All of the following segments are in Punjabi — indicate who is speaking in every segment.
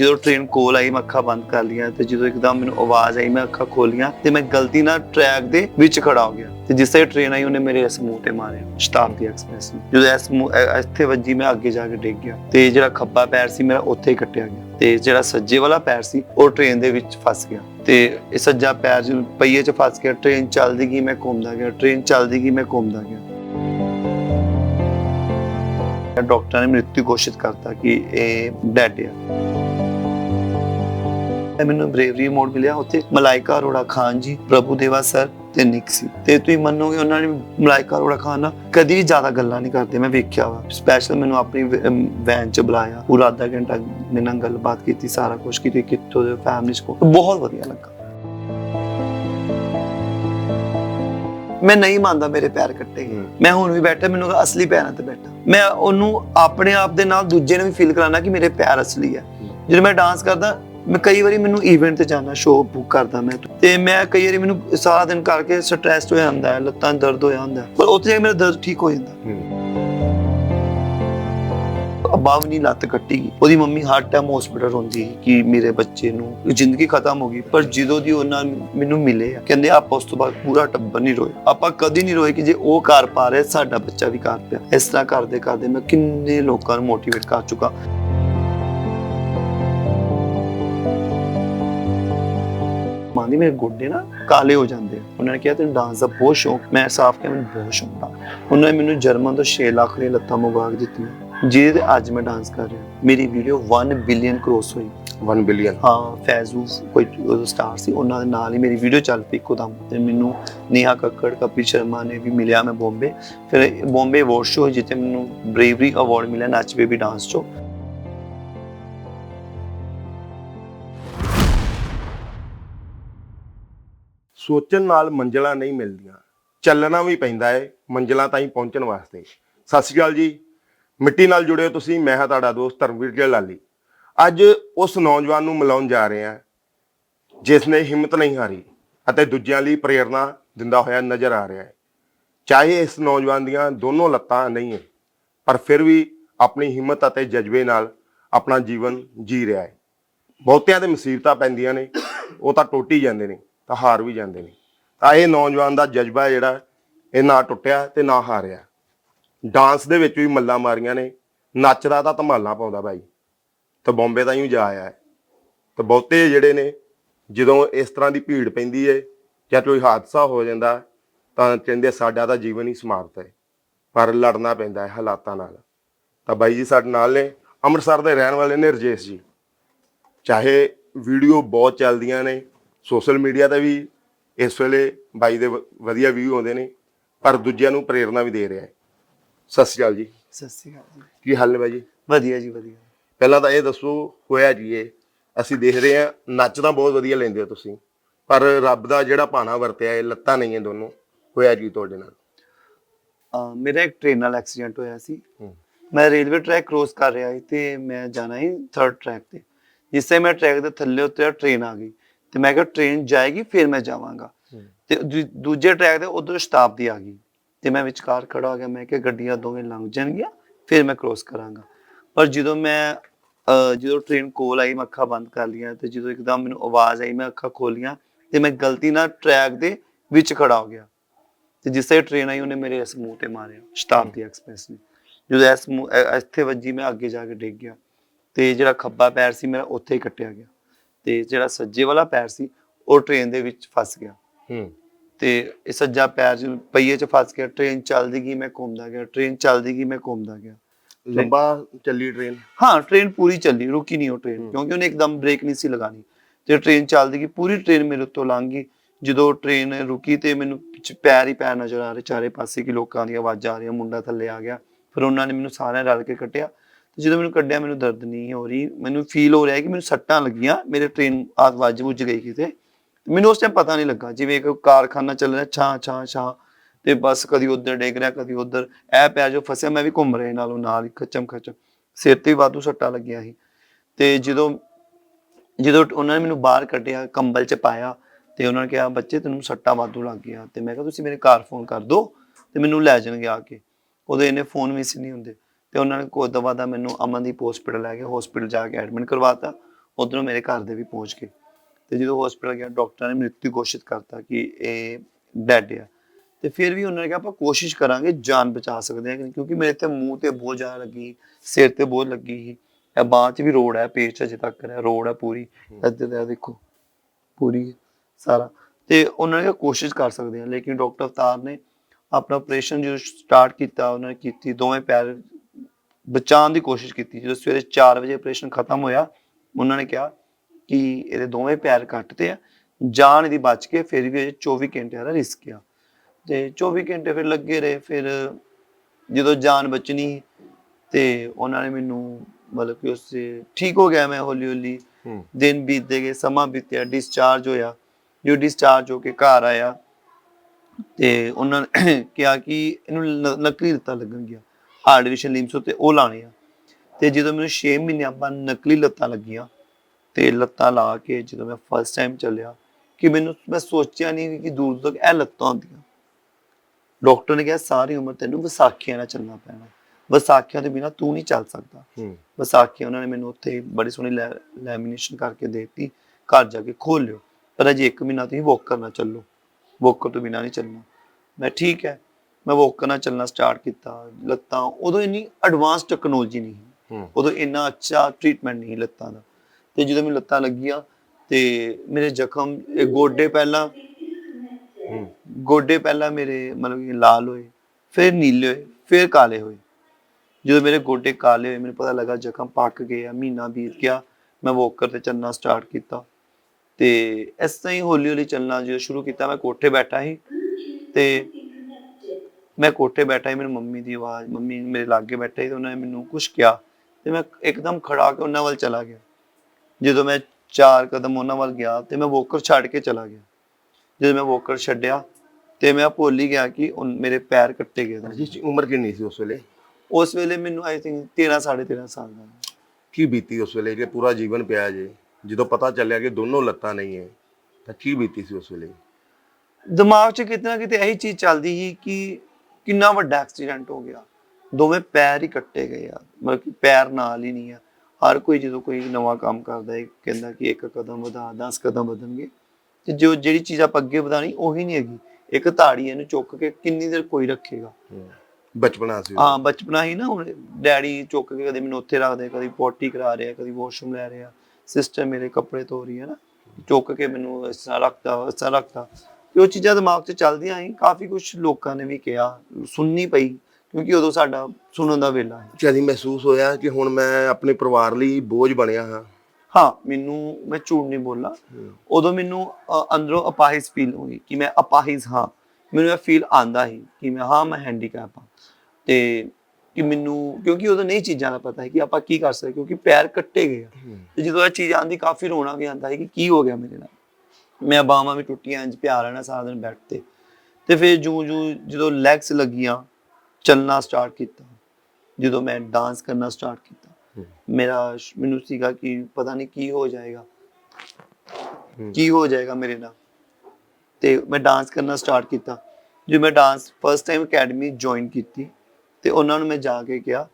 Speaker 1: ਜਦੋਂ ਟ੍ਰੇਨ ਕੋਲ ਆਈ, ਮੈਂ ਅੱਖਾਂ ਬੰਦ ਕਰ ਲਈਆਂ ਤੇ ਜਦੋਂ ਇੱਕਦਮ ਮੈਨੂੰ ਆਵਾਜ਼ ਆਈ, ਮੈਂ ਅੱਖਾਂ ਖੋਲੀਆਂ ਤੇ ਮੈਂ ਗਲਤੀ ਨਾਲ ਟਰੈਕ ਦੇ ਵਿੱਚ ਖੜਾ ਹੋ ਗਿਆ ਤੇ ਜਿਸ ਟ੍ਰੇਨ ਆਈ, ਉਹਨੇ ਮੇਰੇ ਇਸ ਮੂੰਹ ਤੇ ਮਾਰਿਆ, ਸ਼ਤਾਬਦੀ ਐਕਸਪ੍ਰੈਸ ਨੂੰ। ਜਦੋਂ ਇਸ ਮੂੰਹ ਇੱਥੇ ਵੱਜੀ, ਮੈਂ ਅੱਗੇ ਜਾ ਕੇ ਡਿੱਗ ਗਿਆ ਤੇ ਜਿਹੜਾ ਖੱਬਾ ਪੈਰ ਸੀ, ਮੇਰਾ ਉੱਥੇ ਹੀ ਕੱਟਿਆ ਗਿਆ ਤੇ ਜਿਹੜਾ ਸੱਜੇ ਵਾਲਾ ਪੈਰ ਸੀ, ਉਹ ਟ੍ਰੇਨ ਦੇ ਵਿੱਚ ਫਸ ਗਿਆ ਤੇ ਇਹ ਸੱਜਾ ਪੈਰ ਜਦੋਂ ਪਹੀਏ 'ਚ ਫਸ ਗਿਆ ਟ੍ਰੇਨ ਚੱਲਦੀ ਗਈ, ਮੈਂ ਘੁੰਮਦਾ ਗਿਆ ਟ੍ਰੇਨ ਚੱਲਦੀ ਗਈ, ਮੈਂ ਘੁੰਮਦਾ ਗਿਆ। ਡਾਕਟਰਾਂ ਨੇ ਮ੍ਰਿਤੂ ਘੋਸ਼ਿਤ ਕਰਤਾ ਕਿ ਇਹ ਡੈਡ ਆ। ਤੇ ਮੈਨੂੰ ਬ੍ਰੇਵਰੀ ਮੋਡ ਮਿਲਿਆ। ਉੱਥੇ ਮਲਾਈਕਾ ਅਰੋੜਾ ਖਾਨ ਜੀ ਪ੍ਰਭੂ ਦੇਵਾ ਸਰ ਤੇ ਨਿਕ ਸੀ। ਤੇ ਤੁਸੀਂ ਮੰਨੋਗੇ ਉਹਨਾਂ ਨੇ ਮਲਾਈਕਾ ਅਰੋੜਾ ਖਾਨ ਨਾਲ ਕਦੀ ਵੀ ਜ਼ਿਆਦਾ ਗੱਲਾਂ ਨਹੀਂ ਕਰਦੇ। ਮੈਂ ਵੇਖਿਆ ਵਾ। ਸਪੈਸ਼ਲ ਮੈਨੂੰ ਆਪਣੀ ਵੈਨ ਚ ਬੁਲਾਇਆ। ਪੂਰਾ ਅੱਧਾ ਘੰਟਾ ਮੇਰੇ ਨਾਲ ਗੱਲਬਾਤ ਕੀਤੀ ਸਾਰਾ ਕੁਝ ਕਿ ਤੁਸੀਂ ਕਿੱਥੋਂ ਦੇ ਫੈਮਿਲੀ ਕੋ ਬਹੁਤ ਵਧੀਆ ਲੱਗਾ। ਮੈਂ ਨਹੀਂ ਮੰਨਦਾ ਮੇਰੇ ਪੈਰ ਕੱਟੇ। ਗਏ ਮੈਂ ਹੁਣ ਵੀ ਬੈਠਾ ਮੈਨੂੰ ਅਸਲੀ ਪੈਰਾਂ ਤੇ ਬੈਠਾ। ਮੈਂ ਉਹਨੂੰ ਆਪਣੇ ਆਪ ਦੇ ਨਾਲ ਦੂਜੇ ਨੂੰ ਵੀ ਫੀਲ ਕਰਾਉਣਾ ਕਿ ਮੇਰੇ ਪੈਰ ਅਸਲੀ ਹੈ। ਜਦੋਂ ਮੈਂ ਡਾਂਸ ਕਰਦਾ ਮੈਂ ਕਈ ਵਾਰੀ ਮੈਨੂੰ ਇਵੈਂਟ ਤੇ ਜਾਣਾ ਸ਼ੋਅ ਬੁੱਕ ਕਰਦਾ ਮੈਂ। ਤੇ ਮੈਂ ਕਈ ਵਾਰੀ ਮੈਨੂੰ ਸਾਰਾ ਦਿਨ ਕਰਕੇ ਸਟ੍ਰੈਸਡ ਹੋ ਜਾਂਦਾ ਹੈ ਲੱਤਾਂ 'ਚ ਦਰਦ ਹੋ ਜਾਂਦਾ। ਪਰ ਉੱਥੇ ਜਾ ਕੇ ਮੇਰਾ ਦਰਦ ਠੀਕ ਹੋ ਜਾਂਦਾ। ਅਬਾਵ ਨਹੀਂ ਲੱਤ ਕੱਟੀ। ਉਹਦੀ ਮੰਮੀ ਹਰ ਟਾਈਮ ਹਸਪੀਟਲ ਹੁੰਦੀ ਕਿ ਮੇਰੇ ਬੱਚੇ ਨੂੰ ਜ਼ਿੰਦਗੀ ਖਤਮ ਹੋ ਗਈ। ਪਰ ਜਦੋਂ ਦੀ ਉਹਨਾਂ ਮੈਨੂੰ ਮਿਲੇ ਕਹਿੰਦੇ ਆਪਾਂ ਉਸ ਤੋਂ ਬਾਅਦ ਪੂਰਾ ਟੱਬਰ ਨਹੀਂ ਰੋਏ। ਆਪਾਂ ਕਦੀ ਨਹੀਂ ਰੋਏ ਕਿ ਜੇ ਉਹ ਕਰ ਪਾ ਰਿਹਾ ਸਾਡਾ ਬੱਚਾ ਵੀ ਕਰ ਪਿਆ। ਇਸ ਤਰ੍ਹਾਂ ਕਰਦੇ ਕਰਦੇ ਮੈਂ ਕਿੰਨੇ ਲੋਕਾਂ ਨੂੰ ਮੋਟੀਵੇਟ ਕਰ ਚੁੱਕਾ। ਮਾਨੀ ਮੇਰੇ ਗੋਡੇ ਨਾ ਕਾਲੇ ਹੋ ਜਾਂਦੇ ਆ। ਉਹਨਾਂ ਨੇ ਕਿਹਾ ਤੈਨੂੰ ਡਾਂਸ ਦਾ ਬਹੁਤ ਸ਼ੌਕ ਮੈਂ ਸਾਫ਼ ਕਿਹਾ ਮੈਨੂੰ ਬਹੁਤ ਸ਼ੌਕ ਆ। ਉਹਨਾਂ ਨੇ ਮੈਨੂੰ ਜਰਮਨ ਤੋਂ 6 ਲੱਖ ਦੀਆਂ ਲੱਤਾਂ ਮੰਗਵਾ ਕੇ ਦਿੱਤੀਆਂ ਜਿਹਦੇ ਤੇ ਅੱਜ ਮੈਂ ਡਾਂਸ ਕਰ ਰਿਹਾ। ਮੇਰੀ ਵੀਡੀਓ 1 ਬਿਲੀਅਨ ਕ੍ਰੋਸ ਹੋਈ।
Speaker 2: 1 ਬਿਲੀਅਨ
Speaker 1: ਹਾਂ ਫੈਜ਼ੂ ਕੋਈ ਸਟਾਰ ਸੀ ਉਹਨਾਂ ਦੇ ਨਾਲ ਹੀ ਮੇਰੀ ਵੀਡੀਓ ਚੱਲ ਪਈ ਇੱਕਦਮ ਤੇ ਮੈਨੂੰ ਨੇਹਾ ਕੱਕੜ ਕਪਿਲ ਸ਼ਰਮਾ ਨੇ ਵੀ ਮਿਲਿਆ ਮੈਂ ਬੰਬੇ। ਫਿਰ ਬੰਬੇ ਅਵਾਰਡ ਸ਼ੋ ਜਿੱਥੇ ਮੈਨੂੰ ਬ੍ਰੇਵਰੀ ਅਵਾਰਡ ਮਿਲਿਆ ਨੱਚ ਬੇਬੀ ਡਾਂਸ ਚੋਂ
Speaker 2: ਸੋਚਣ ਨਾਲ ਮੰਜ਼ਲਾਂ ਨਹੀਂ ਮਿਲਦੀਆਂ। ਚੱਲਣਾ ਵੀ ਪੈਂਦਾ ਹੈ ਮੰਜ਼ਲਾਂ ਤਾਈਂ ਪਹੁੰਚਣ ਵਾਸਤੇ। ਸਤਿ ਸ਼੍ਰੀ ਅਕਾਲ ਜੀ। ਮਿੱਟੀ ਨਾਲ ਜੁੜੇ ਹੋ ਤੁਸੀਂ, ਮੈਂ ਹਾਂ ਤੁਹਾਡਾ ਦੋਸਤ ਧਰਮਵੀਰ ਜਲਾਲੀ ਅੱਜ ਉਸ ਨੌਜਵਾਨ ਨੂੰ ਮਿਲਾਉਣ ਜਾ ਰਹੇ ਹਾਂ, ਜਿਸ ਨੇ ਹਿੰਮਤ ਨਹੀਂ ਹਾਰੀ ਅਤੇ ਦੂਜਿਆਂ ਲਈ ਪ੍ਰੇਰਣਾ ਦਿੰਦਾ ਹੋਇਆ ਨਜ਼ਰ ਆ ਰਿਹਾ ਹੈ। ਚਾਹੇ ਇਸ ਨੌਜਵਾਨ ਦੀਆਂ ਦੋਨੋਂ ਲੱਤਾਂ ਨਹੀਂ ਹੈ, ਪਰ ਫਿਰ ਵੀ ਆਪਣੀ ਹਿੰਮਤ ਅਤੇ ਜਜ਼ਬੇ ਨਾਲ ਆਪਣਾ ਜੀਵਨ ਜੀ ਰਿਹਾ ਹੈ। ਬਹੁਤਿਆਂ ਦੇ ਮੁਸੀਬਤਾਂ ਪੈਂਦੀਆਂ ਨੇ, ਉਹ ਤਾਂ ਟੁੱਟ ਹੀ ਜਾਂਦੇ ਨੇ। ਤਾਂ ਹਾਰ ਵੀ ਜਾਂਦੇ ਨੇ। ਤਾਂ ਇਹ ਨੌਜਵਾਨ ਦਾ ਜਜ਼ਬਾ ਜਿਹੜਾ, ਇਹ ਨਾ ਟੁੱਟਿਆ ਤੇ ਨਾ ਹਾਰਿਆ। ਡਾਂਸ ਦੇ ਵਿੱਚ ਵੀ ਮੱਲਾਂ ਮਾਰੀਆਂ ਨੇ। ਨੱਚਦਾ ਤਾਂ ਧਮਾਲਾਂ ਪਾਉਂਦਾ ਬਾਈ। ਤੇ ਬੰਬੇ ਤਾਂ ਹੀ ਜਾ ਆਇਆ ਹੈ। ਤੇ ਬਹੁਤੇ ਜਿਹੜੇ ਨੇ, ਜਦੋਂ ਇਸ ਤਰ੍ਹਾਂ ਦੀ ਭੀੜ ਪੈਂਦੀ ਹੈ ਜਾਂ ਕੋਈ ਹਾਦਸਾ ਹੋ ਜਾਂਦਾ, ਤਾਂ ਕਹਿੰਦੇ ਸਾਡਾ ਤਾਂ ਜੀਵਨ ਹੀ ਸਮਾਪਤ ਹੈ। ਪਰ ਲੜਨਾ ਪੈਂਦਾ ਹੈ ਹਾਲਾਤਾਂ ਨਾਲ। ਤਾਂ ਬਾਈ ਜੀ ਸਾਡੇ ਨਾਲ ਨੇ। ਅੰਮ੍ਰਿਤਸਰ ਦੇ ਰਹਿਣ ਵਾਲੇ ਨੇ ਰਜੇਸ਼ ਜੀ। ਚਾਹੇ ਵੀਡੀਓ ਬਹੁਤ ਚੱਲਦੀਆਂ ਨੇ ਸੋਸ਼ਲ ਮੀਡੀਆ ਤੇ ਵੀ ਇਸ ਵੇਲੇ ਬਾਈ ਦੇ ਵ- ਵਧੀਆ ਵਿਊ ਆਉਂਦੇ ਨੇ ਪਰ ਦੂਜਿਆਂ ਨੂੰ ਪ੍ਰੇਰਣਾ ਵੀ ਦੇ ਰਿਹਾ ਹੈ। ਸਤਿ ਸ਼੍ਰੀ ਅਕਾਲ ਜੀ।
Speaker 1: ਸਤਿ ਸ਼੍ਰੀ ਅਕਾਲ ਜੀ।
Speaker 2: ਕੀ ਹਾਲ ਨੇ ਬਾਈ ਜੀ?
Speaker 1: ਵਧੀਆ ਜੀ ਵਧੀਆ।
Speaker 2: ਪਹਿਲਾਂ ਤਾਂ ਇਹ ਦੱਸੋ ਹੋਇਆ ਜੀ ਇਹ ਅਸੀਂ ਦੇਖ ਰਹੇ ਹਾਂ ਨੱਚ ਤਾਂ ਬਹੁਤ ਵਧੀਆ ਲੈਂਦੇ ਹੋ ਤੁਸੀਂ ਪਰ ਰੱਬ ਦਾ ਜਿਹੜਾ ਭਾਣਾ ਵਰਤਿਆ ਇਹ ਲੱਤਾਂ ਨਹੀਂ ਹੈ ਦੋਨੋਂ ਹੋਇਆ ਜੀ ਤੁਹਾਡੇ ਨਾਲ?
Speaker 1: ਅਹ ਮੇਰਾ ਇੱਕ ਟ੍ਰੇਨ ਨਾਲ ਐਕਸੀਡੈਂਟ ਹੋਇਆ ਸੀ।
Speaker 2: ਹੂੰ।
Speaker 1: ਮੈਂ ਰੇਲਵੇ ਟਰੈਕ ਕ੍ਰੋਸ ਕਰ ਰਿਹਾ ਸੀ ਤੇ ਮੈਂ ਜਾਣਾ ਸੀ ਥਰਡ ਟਰੈਕ ਤੇ। ਜਿਸ ਤੇ ਮੈਂ ਟਰੈਕ ਦੇ ਥੱਲੇ ਉਤਰਿਆ ਟ੍ਰੇਨ ਆ ਗਈ। ਤੇ ਮੈਂ ਕਿਹਾ ਟ੍ਰੇਨ ਜਾਏਗੀ ਫਿਰ ਮੈਂ ਜਾਵਾਂਗਾ। ਤੇ ਦੂਜੇ ਟਰੈਕ ਤੇ ਉਧਰ ਸ਼ਤਾਬਦੀ ਆ ਗਈ। ਤੇ ਮੈਂ ਵਿਚਕਾਰ ਖੜਾ ਹੋ ਗਿਆ ਮੈਂ ਕਿਹਾ ਗੱਡੀਆਂ ਦੋਵੇਂ ਲੰਘ ਜਾਣਗੀਆਂ ਫਿਰ ਮੈਂ ਕ੍ਰੋਸ ਕਰਾਂਗਾ। ਪਰ ਜਦੋਂ ਮੈਂ ਜਦੋਂ ਟ੍ਰੇਨ ਕੋਲ ਆਈ ਮੈਂ ਅੱਖਾਂ ਬੰਦ ਕਰ ਲਈਆਂ ਤੇ ਜਦੋਂ ਇੱਕਦਮ ਮੈਨੂੰ ਆਵਾਜ਼ ਆਈ ਮੈਂ ਅੱਖਾਂ ਖੋਲੀਆਂ ਤੇ ਮੈਂ ਗਲਤੀ ਨਾਲ ਟਰੈਕ ਦੇ ਵਿੱਚ ਖੜਾ ਹੋ ਗਿਆ। ਤੇ ਜਿਸ ਤਰ੍ਹਾਂ ਟ੍ਰੇਨ ਆਈ ਉਹਨੇ ਮੇਰੇ ਇਸ ਮੂੰਹ ਤੇ ਮਾਰਿਆ ਸ਼ਤਾਬਦੀ ਐਕਸਪ੍ਰੈਸ ਨੇ। ਜਦੋਂ ਇਸ ਇੱਥੇ ਵੱਜੀ ਮੈਂ ਅੱਗੇ ਜਾ ਕੇ ਡਿੱਗ ਗਿਆ ਤੇ ਜਿਹੜਾ ਖੱਬਾ ਪੈਰ ਸੀ ਮੇਰਾ ਉੱਥੇ ਹੀ ਕੱਟਿਆ ਗਿਆ। ਤੇ ਜਿਹੜਾ ਸੱਜੇ ਵਾਲਾ ਪੈਰ ਸੀ ਉਹ ਟ੍ਰੇਨ ਦੇ ਵਿੱਚ ਫਸ ਗਿਆ।
Speaker 2: ਹੂੰ।
Speaker 1: ਤੇ ਇਹ ਸੱਜਾ ਪੈਰ ਪਹੀਏ 'ਚ ਫਸ ਗਿਆ। ਟ੍ਰੇਨ ਚੱਲਦੀ ਗਈ ਮੈਂ ਘੁੰਮਦਾ ਗਿਆ। ਟ੍ਰੇਨ ਚੱਲਦੀ ਗਈ ਮੈਂ ਘੁੰਮਦਾ ਗਿਆ।
Speaker 2: ਲੰਬਾ ਚੱਲੀ ਟ੍ਰੇਨ
Speaker 1: ਹਾਂ ਟ੍ਰੇਨ ਪੂਰੀ ਚੱਲੀ ਰੁਕੀ ਨਹੀਂ ਉਹ ਟ੍ਰੇਨ। ਕਿਉਂਕਿ ਉਹਨੇ ਇੱਕਦਮ ਬ੍ਰੇਕ ਨਹੀਂ ਸੀ ਲਗਾਣੀ ਤੇ ਟ੍ਰੇਨ ਚੱਲਦੀ ਗਈ ਪੂਰੀ ਟ੍ਰੇਨ ਮੇਰੇ ਉੱਤੋਂ ਲੰਘ ਗਈ। ਜਦੋਂ ਟ੍ਰੇਨ ਰੁਕੀ ਤੇ ਮੈਨੂੰ ਪੈਰ ਹੀ ਪੈਰ ਨਜ਼ਰ ਆ ਰਹੇ ਚਾਰੇ ਪਾਸੇ ਕਿ ਲੋਕਾਂ ਦੀਆਂ ਆਵਾਜ਼ਾਂ ਆ ਰਹੀਆਂ ਮੁੰਡਾ ਥੱਲੇ ਆ ਗਿਆ। ਫਿਰ ਉਹਨਾਂ ਨੇ ਮੈਨੂੰ ਸਾਰਿਆਂ ਰਲ ਕੇ ਕੱਟਿਆ ਤੇ ਜਦੋਂ ਮੈਨੂੰ ਕੱਢਿਆ, ਮੈਨੂੰ ਦਰਦ ਨਹੀਂ ਹੋ ਰਹੀ, ਮੈਨੂੰ ਫੀਲ ਹੋ ਰਿਹਾ ਕਿ ਮੈਨੂੰ ਸੱਟਾਂ ਲੱਗੀਆਂ, ਮੇਰੇ ਟ੍ਰੇਨ ਆਸ ਵੱਜ ਵੁੱਜ ਗਈ ਕਿਤੇ। ਮੈਨੂੰ ਉਸ ਟਾਈਮ ਪਤਾ ਨਹੀਂ ਲੱਗਾ, ਜਿਵੇਂ ਇੱਕ ਕਾਰਖਾਨਾ ਚੱਲ ਰਿਹਾ, ਛਾਂ ਛਾਂ ਛਾਂ, ਤੇ ਬਸ ਕਦੀ ਉਧਰ ਡੇਗ ਰਿਹਾ, ਕਦੀ ਉਧਰ, ਇਹ ਪੈਰ ਜੋ ਫਸਿਆ, ਮੈਂ ਵੀ ਘੁੰਮ ਰਿਹਾ ਨਾਲੋਂ ਨਾਲ ਹੀ, ਖੱਚਮ ਸਿਰ ਤੇ ਵਾਧੂ ਸੱਟਾਂ ਲੱਗੀਆਂ ਸੀ। ਤੇ ਜਦੋਂ ਜਦੋਂ ਉਹਨਾਂ ਨੇ ਮੈਨੂੰ ਬਾਹਰ ਕੱਢਿਆ, ਕੰਬਲ ਚ ਪਾਇਆ, ਤੇ ਉਹਨਾਂ ਨੇ ਕਿਹਾ, ਬੱਚੇ, ਤੈਨੂੰ ਸੱਟਾਂ ਵਾਧੂ ਲੱਗ ਗਿਆ ਤੇ ਮੈਂ ਕਿਹਾ, ਤੁਸੀਂ ਮੇਰੇ ਘਰ ਫੋਨ ਕਰ ਦਿਓ ਤੇ ਮੈਨੂੰ ਲੈ ਜਾਣਗੇ ਆ ਕੇ। ਉਹਦੇ ਇਹਨੇ ਫੋਨ ਵੀ ਸੀ ਨਹੀਂ ਹੁੰਦੇ। ਤੇ ਉਹਨਾਂ ਨੇ ਕੋਈ ਦਵਾ ਦਾ ਮੈਨੂੰ ਅਮਨਦੀਪ ਹਸਪੀਟਲ ਲੈ ਕੇ ਹਸਪੀਟਲ ਜਾ ਕੇ ਐਡਮਿਟ ਕਰਵਾਤਾ। ਉਧਰੋਂ ਮੇਰੇ ਘਰ ਦੇ ਵੀ ਪਹੁੰਚ ਗਏ। ਤੇ ਜਦੋਂ ਹਸਪੀਟਲ ਗਿਆ ਡਾਕਟਰਾਂ ਨੇ ਮ੍ਰਿਤੂ ਘੋਸ਼ਿਤ ਕਰਤਾ ਕਿ ਇਹ ਡੈਡ ਆ। ਤੇ ਫਿਰ ਵੀ ਉਹਨਾਂ ਨੇ ਕਿਹਾ ਆਪਾਂ ਕੋਸ਼ਿਸ਼ ਕਰਾਂਗੇ ਜਾਨ ਬਚਾ ਸਕਦੇ ਹਾਂ ਕਿਉਂਕਿ ਮੇਰੇ ਤੇ ਮੂੰਹ ਤੇ ਬਹੁਤ ਜ਼ਿਆਦਾ ਲੱਗੀ ਸਿਰ ਤੇ ਬਹੁਤ ਲੱਗੀ ਸੀ। ਇਹ ਬਾਂਹ 'ਚ ਵੀ ਰੋੜ ਹੈ ਪੇਟ 'ਚ ਅਜੇ ਤੱਕ ਹੈ ਰੋੜ ਹੈ ਪੂਰੀ। ਇੱਧਰ ਦਾ ਦੇਖੋ ਪੂਰੀ ਸਾਰਾ। ਤੇ ਉਹਨਾਂ ਨੇ ਕਿਹਾ ਕੋਸ਼ਿਸ਼ ਕਰ ਸਕਦੇ ਹਾਂ ਲੇਕਿਨ ਡਾਕਟਰ ਅਵਤਾਰ ਨੇ ਆਪਣਾ ਆਪਰੇਸ਼ਨ ਜਦੋਂ ਸਟਾਰਟ ਕੀਤਾ ਉਹਨਾਂ ਨੇ ਕੀਤੀ ਦੋਵੇਂ ਪੈਰ ਬਚਾਉਣ ਦੀ ਕੋਸ਼ਿਸ਼ ਕੀਤੀ ਜਦੋਂ ਸਵੇਰੇ 4 ਵਜੇ ਆਪਰੇਸ਼ਨ ਖਤਮ ਹੋਇਆ ਉਹਨਾਂ ਨੇ ਕਿਹਾ ਕਿ ਇਹਦੇ ਦੋਵੇਂ ਪੈਰ ਕੱਟਤੇ ਆ ਜਾਨ ਇਹਦੀ ਬਚ ਕੇ ਫਿਰ ਵੀ ਅਜੇ 24 ਘੰਟੇ ਦਾ ਰਿਸਕ ਆ। ਤੇ 24 ਘੰਟੇ ਫਿਰ ਲੱਗੇ ਰਹੇ ਫਿਰ ਜਦੋਂ ਜਾਨ ਬਚਣੀ ਤੇ ਉਹਨਾਂ ਨੇ ਮੈਨੂੰ ਮਤਲਬ ਕਿ ਉਸ ਠੀਕ ਹੋ ਗਿਆ ਮੈਂ ਹੌਲੀ ਹੌਲੀ। ਦਿਨ ਬੀਤਦੇ ਗਏ ਸਮਾਂ ਬੀਤਿਆ ਡਿਸਚਾਰਜ ਹੋਇਆ। ਜੋ ਡਿਸਚਾਰਜ ਹੋ ਕੇ ਘਰ ਆਇਆ ਤੇ ਉਹਨਾਂ ਨੇ ਕਿਹਾ ਕਿ ਇਹਨੂੰ ਨਕਲੀ ਲੱਤਾਂ ਆਰਟੀਫੀਸ਼ੀਅਲ ਲਿੰਬਸ ਉੱਤੇ ਉਹ ਲਾਣੇ ਆ। ਤੇ ਜਦੋਂ ਮੈਨੂੰ 6 ਮਹੀਨੇ ਆਪਾਂ ਨਕਲੀ ਲੱਤਾਂ ਲੱਗੀਆਂ ਤੇ ਲੱਤਾਂ ਲਾ ਕੇ ਜਦੋਂ ਮੈਂ ਫਸਟ ਟਾਈਮ ਚੱਲਿਆ ਕਿ ਮੈਨੂੰ ਮੈਂ ਸੋਚਿਆ ਨਹੀਂ ਕਿ ਦੂਰ ਤੱਕ ਇਹ ਲੱਤਾਂ ਹੁੰਦੀਆਂ। ਡਾਕਟਰ ਨੇ ਕਿਹਾ ਸਾਰੀ ਉਮਰ ਤੈਨੂੰ ਵਿਸਾਖੀਆਂ ਨਾਲ ਚੱਲਣਾ ਪੈਣਾ। ਵਿਸਾਖੀਆਂ ਤੋਂ ਬਿਨਾ ਤੂੰ ਨਹੀਂ ਚੱਲ ਸਕਦਾ। ਵਿਸਾਖੀ ਉਹਨਾਂ ਨੇ ਮੈਨੂੰ ਉੱਥੇ ਬੜੀ ਸੋਹਣੀ ਲੈਮੀਨੇਸ਼ਨ ਕਰਕੇ ਦੇਤੀ ਘਰ ਜਾ ਕੇ ਖੋਲ ਲਿਓ ਪਰ ਅਜੇ 1 ਮਹੀਨਾ ਤੁਸੀਂ ਵੋਕ ਕਰਨਾ ਚੱਲੋ। ਵੋਕਰ ਤੋਂ ਬਿਨਾ ਨਹੀਂ ਚੱਲਣਾ। ਮੈਂ ਠੀਕ ਹੈ। ਮੈਂ ਵੋਕ ਕਰਨਾ ਚੱਲਣਾ ਸਟਾਰਟ ਕੀਤਾ ਲੱਤਾਂ ਉਦੋਂ ਇੰਨੀ ਐਡਵਾਂਸ ਟੈਕਨੋਲੋਜੀ ਨਹੀਂ ਉਦੋਂ ਇੰਨਾ ਅੱਛਾ ਟ੍ਰੀਟਮੈਂਟ ਨਹੀਂ ਲੱਤਾਂ ਦਾ। ਤੇ ਜਦੋਂ ਮੈਨੂੰ ਲੱਤਾਂ ਲੱਗੀਆਂ ਤੇ ਮੇਰੇ ਜ਼ਖਮ ਗੋਡੇ ਪਹਿਲਾਂ ਗੋਡੇ ਪਹਿਲਾਂ ਮੇਰੇ ਮਤਲਬ ਕਿ ਲਾਲ ਹੋਏ ਫਿਰ ਨੀਲੇ ਹੋਏ ਫਿਰ ਕਾਲੇ ਹੋਏ। ਜਦੋਂ ਮੇਰੇ ਗੋਡੇ ਕਾਲੇ ਹੋਏ ਮੈਨੂੰ ਪਤਾ ਲੱਗਾ ਜ਼ਖਮ ਪੱਕ ਗਏ ਆ ਮਹੀਨਾ ਬੀਤ ਗਿਆ ਮੈਂ ਵੋਕਰ ਤੇ ਚੱਲਣਾ ਸਟਾਰਟ ਕੀਤਾ। ਤੇ ਇਸ ਤਰ੍ਹਾਂ ਹੀ ਹੌਲੀ ਹੌਲੀ ਚੱਲਣਾ ਜਦੋਂ ਸ਼ੁਰੂ ਕੀਤਾ ਮੈਂ ਕੋਠੇ ਬੈਠਾ ਸੀ ਤੇ ਮੈਂ ਕੋਠੇ ਬੈਠਾ ਸੀ ਮੇਰੀ ਮੰਮੀ ਦੀ ਆਵਾਜ਼ ਮੰਮੀ ਮੇਰੇ ਲਾਗੇ ਬੈਠੇ ਸੀ ਤੇ ਉਹਨਾਂ ਨੇ ਮੈਨੂੰ ਕੁਝ ਕਿਹਾ ਤੇ ਮੈਂ ਇੱਕਦਮ ਖੜਾ ਹੋ ਕੇ ਉਹਨਾਂ ਵੱਲ ਚਲਾ ਗਿਆ। ਜਦੋਂ ਮੈਂ ਚਾਰ ਕਦਮ ਉਹਨਾਂ ਵੱਲ ਗਿਆ ਤੇ ਮੈਂ ਵੋਕਰ ਛੱਡ ਕੇ ਚਲਾ ਗਿਆ। ਜਦੋਂ ਮੈਂ ਵੋਕਰ ਛੱਡਿਆ ਤੇ ਮੈਂ ਭੁੱਲ ਹੀ ਗਿਆ ਕਿ ਮੇਰੇ ਪੈਰ ਕੱਟੇ ਗਏ
Speaker 2: ਜੀ ਉਮਰ ਕਿੰਨੀ ਸੀ ਉਸ ਵੇਲੇ?
Speaker 1: ਉਸ ਵੇਲੇ ਮੈਨੂੰ ਆਈ ਥਿੰਕ 13 13.5 ਸਾਲ ਦਾ।
Speaker 2: ਕੀ ਬੀਤੀ ਉਸ ਵੇਲੇ ਜੇ ਪੂਰਾ ਜੀਵਨ ਪਿਆ ਜੇ? ਜਦੋਂ ਪਤਾ ਚੱਲਿਆ ਕਿ ਦੋਨੋਂ ਲੱਤਾਂ ਨਹੀਂ ਹੈ ਤਾਂ ਕੀ ਬੀਤੀ ਸੀ ਉਸ ਵੇਲੇ?
Speaker 1: ਦਿਮਾਗ 'ਚ ਕਿਤੇ ਨਾ ਕਿਤੇ ਇਹੀ ਚੀਜ਼ ਚੱਲਦੀ ਸੀ ਕਿ ਕਿੰਨਾ ਵੱਡਾ ਐਕਸੀਡੈਂਟ ਹੋ ਗਿਆ। ਦੋਵੇਂ ਪੈਰ ਹੀ ਕੱਟੇ ਗਏ ਆ ਮਤਲਬ ਕਿ ਪੈਰ ਨਾਲ ਹੀ ਨਹੀਂ ਆ। ਹਰ ਕੋਈ ਜਦੋਂ ਕੋਈ ਨਵਾਂ ਕੰਮ ਕਰਦਾ ਹੈ ਕਹਿੰਦਾ ਕਿ ਇੱਕ ਕਦਮ ਵਧਾ 10 ਕਦਮ ਵਧਣਗੇ। ਤੇ ਜੋ ਜਿਹੜੀ ਚੀਜ਼ ਆਪਾਂ ਅੱਗੇ ਵਧਾਣੀ ਉਹੀ ਨਹੀਂ ਹੈਗੀ। ਇੱਕ ਧਾੜੀ ਇਹਨੂੰ ਚੁੱਕ ਕੇ ਕਿੰਨੀ ਦੇਰ ਕੋਈ ਰੱਖੇਗਾ।
Speaker 2: ਬਚਪਨਾ ਸੀ
Speaker 1: ਹਾਂ ਬਚਪਨਾ ਹੀ ਨਾ ਹੁਣ ਡੈਡੀ ਚੁੱਕ ਕੇ ਕਦੇ ਮੈਨੂੰ ਉੱਥੇ ਰੱਖਦੇ ਕਦੀ ਪੋਟੀ ਕਰਾ ਰਿਹਾ ਕਦੀ ਵਾਸ਼ਰੂਮ ਲੈ ਰਿਹਾ ਸਿਸਟਰ ਮੇਰੇ ਕੱਪੜੇ ਧੋ ਰਹੀ ਹੈ ਨਾ। ਚੁੱਕ ਕੇ ਮੈਨੂੰ ਇਸ ਤਰ੍ਹਾਂ ਰੱਖਦਾ ਇਸ ਤਰ੍ਹਾਂ ਰੱਖਦਾ। ਤੇ ਉਹ ਚੀਜ਼ਾਂ ਦਿਮਾਗ 'ਚ ਚੱਲਦੀਆਂ ਸੀ। ਕਾਫੀ ਕੁਝ ਲੋਕਾਂ ਨੇ ਵੀ ਕਿਹਾ ਸੁਣਨੀ ਪਈ ਕਿਉਂਕਿ ਉਦੋਂ ਸਾਡਾ ਸੁਣਨ ਦਾ ਵੇਲਾ ਹੈ
Speaker 2: ਕਦੀ ਮਹਿਸੂਸ ਹੋਇਆ ਕਿ ਹੁਣ ਮੈਂ ਆਪਣੇ ਪਰਿਵਾਰ ਲਈ ਬੋਝ ਬਣਿਆ ਹਾਂ।
Speaker 1: ਹਾਂ ਮੈਨੂੰ ਮੈਂ ਝੂਠ ਨਹੀਂ ਬੋਲਣਾ ਉਦੋਂ ਮੈਨੂੰ ਅ, ਅੰਦਰੋਂ ਅਪਾਹਿਜ ਫੀਲ ਹੋਈ ਕਿ ਮੈਂ ਅਪਾਹਿਜ ਹਾਂ। ਮੈਨੂੰ ਇਹ ਫੀਲ ਆਂਦਾ ਹੀ ਕਿ ਮੈਂ ਹਾਂ ਮੈਂ ਹੈਂਡੀਕੈਪ ਹਾਂ। ਤੇ ਕਿ ਮੈਨੂੰ ਕਿਉਂਕਿ ਉਦੋਂ ਨਹੀਂ ਚੀਜ਼ਾਂ ਦਾ ਪਤਾ ਹੈ ਕਿ ਆਪਾਂ ਕੀ ਕਰ ਸਕਦੇ ਕਿਉਂਕਿ ਪੈਰ ਕੱਟੇ ਗਏ ਆ। ਤੇ ਜਦੋਂ ਇਹ ਚੀਜ਼ ਆਂਦੀ ਕਾਫੀ ਰੋਣਾ ਵੀ ਆਂਦਾ ਹੈ ਕਿ ਕੀ ਹੋ ਗਿਆ ਮੇਰੇ ਨਾਲ। ਮੈਂ ਬਾਹਾਂ ਵੀ ਟੁੱਟੀਆਂ ਇੰਜ ਪਿਆ ਰਹਿਣਾ ਸਾਰਾ ਦਿਨ ਬੈੱਡ ਤੇ। ਤੇ ਫਿਰ ਜੂ ਜੂ ਜਦੋਂ ਲੈਗਸ ਲੱਗੀਆਂ ਚੱਲਣਾ ਸਟਾਰਟ ਕੀਤਾ। ਜਦੋਂ ਮੈਂ ਡਾਂਸ ਕਰਨਾ ਸਟਾਰਟ ਕੀਤਾ। ਮੇਰਾ ਮੈਨੂੰ ਸੀਗਾ ਕਿ ਪਤਾ ਨਹੀਂ ਕੀ ਹੋ ਜਾਏਗਾ। ਕੀ ਹੋ ਜਾਏਗਾ ਮੇਰੇ ਨਾਲ। ਤੇ ਮੈਂ ਡਾਂਸ ਕਰਨਾ ਸਟਾਰਟ ਕੀਤਾ। ਜਦੋਂ ਮੈਂ dance first time academy join ਕੀਤੀ ਤੇ ਉਹਨਾਂ ਨੂੰ ਮੈਂ ਜਾ ਕੇ ਕਿਹਾ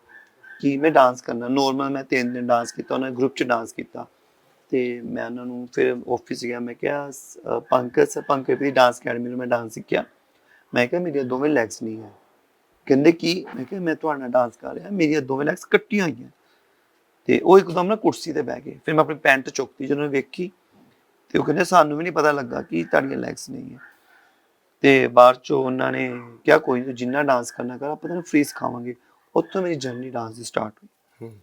Speaker 1: ਕਿ ਮੈਂ ਡਾਂਸ ਕਰਨਾ। ਨੋਰਮਲ ਮੈਂ ਤਿੰਨ ਦਿਨ ਡਾਂਸ ਕੀਤਾ ਉਹਨਾਂ ਗਰੁੱਪ 'ਚ ਡਾਂਸ ਕੀਤਾ। ਤੇ ਮੈਂ ਉਹਨਾਂ ਨੂੰ ਫਿਰ ਆਫਿਸ ਗਿਆ ਮੈਂ ਕਿਹਾ ਅ, ਪੰਕਜ ਸਰ ਪੰਕਜ ਦੀ ਡਾਂਸ ਅਕੈਡਮੀ ਨੂੰ ਮੈਂ ਡਾਂਸ ਸਿੱਖਿਆ। ਮੈਂ ਕਿਹਾ ਮੇਰੀਆਂ ਦੋਵੇਂ ਲੈਗਸ ਨਹੀਂ ਹੈ। ਕਹਿੰਦੇ ਕੀ? ਮੈਂ ਕਿਹਾ ਮੈਂ ਤੁਹਾਡੇ ਨਾਲ ਡਾਂਸ ਕਰ ਰਿਹਾ ਮੇਰੀਆਂ ਦੋਵੇਂ ਲੈਗਸ ਕੱਟੀਆਂ ਹੋਈਆਂ। ਤੇ ਉਹ ਇੱਕਦਮ ਨਾ ਕੁਰਸੀ ਤੇ ਬਹਿ ਗਏ। ਫਿਰ ਮੈਂ ਆਪਣੀ ਪੈਂਟ ਚੁੱਕਤੀ ਜਦੋਂ ਵੇਖੀ ਤੇ ਉਹ ਕਹਿੰਦੇ ਸਾਨੂੰ ਵੀ ਨਹੀਂ ਪਤਾ ਲੱਗਾ ਕਿ ਤੁਹਾਡੀਆਂ ਲੈਗਸ ਨਹੀਂ ਹੈ। ਤੇ ਬਾਅਦ ਚੋਂ ਉਹਨਾਂ ਨੇ ਕਿਹਾ ਕੋਈ ਨਹੀਂ ਤੂੰ ਜਿੰਨਾ ਡਾਂਸ ਕਰਨਾ ਕਰ ਆਪਾਂ ਤੈਨੂੰ ਫ੍ਰੀ ਸਿਖਾਵਾਂਗੇ। ਉੱਥੋਂ ਮੇਰੀ ਜਰਨੀ ਡਾਂਸ ਦੀ ਸਟਾਰਟ ਹੋਈ।
Speaker 2: ਹੂੰ।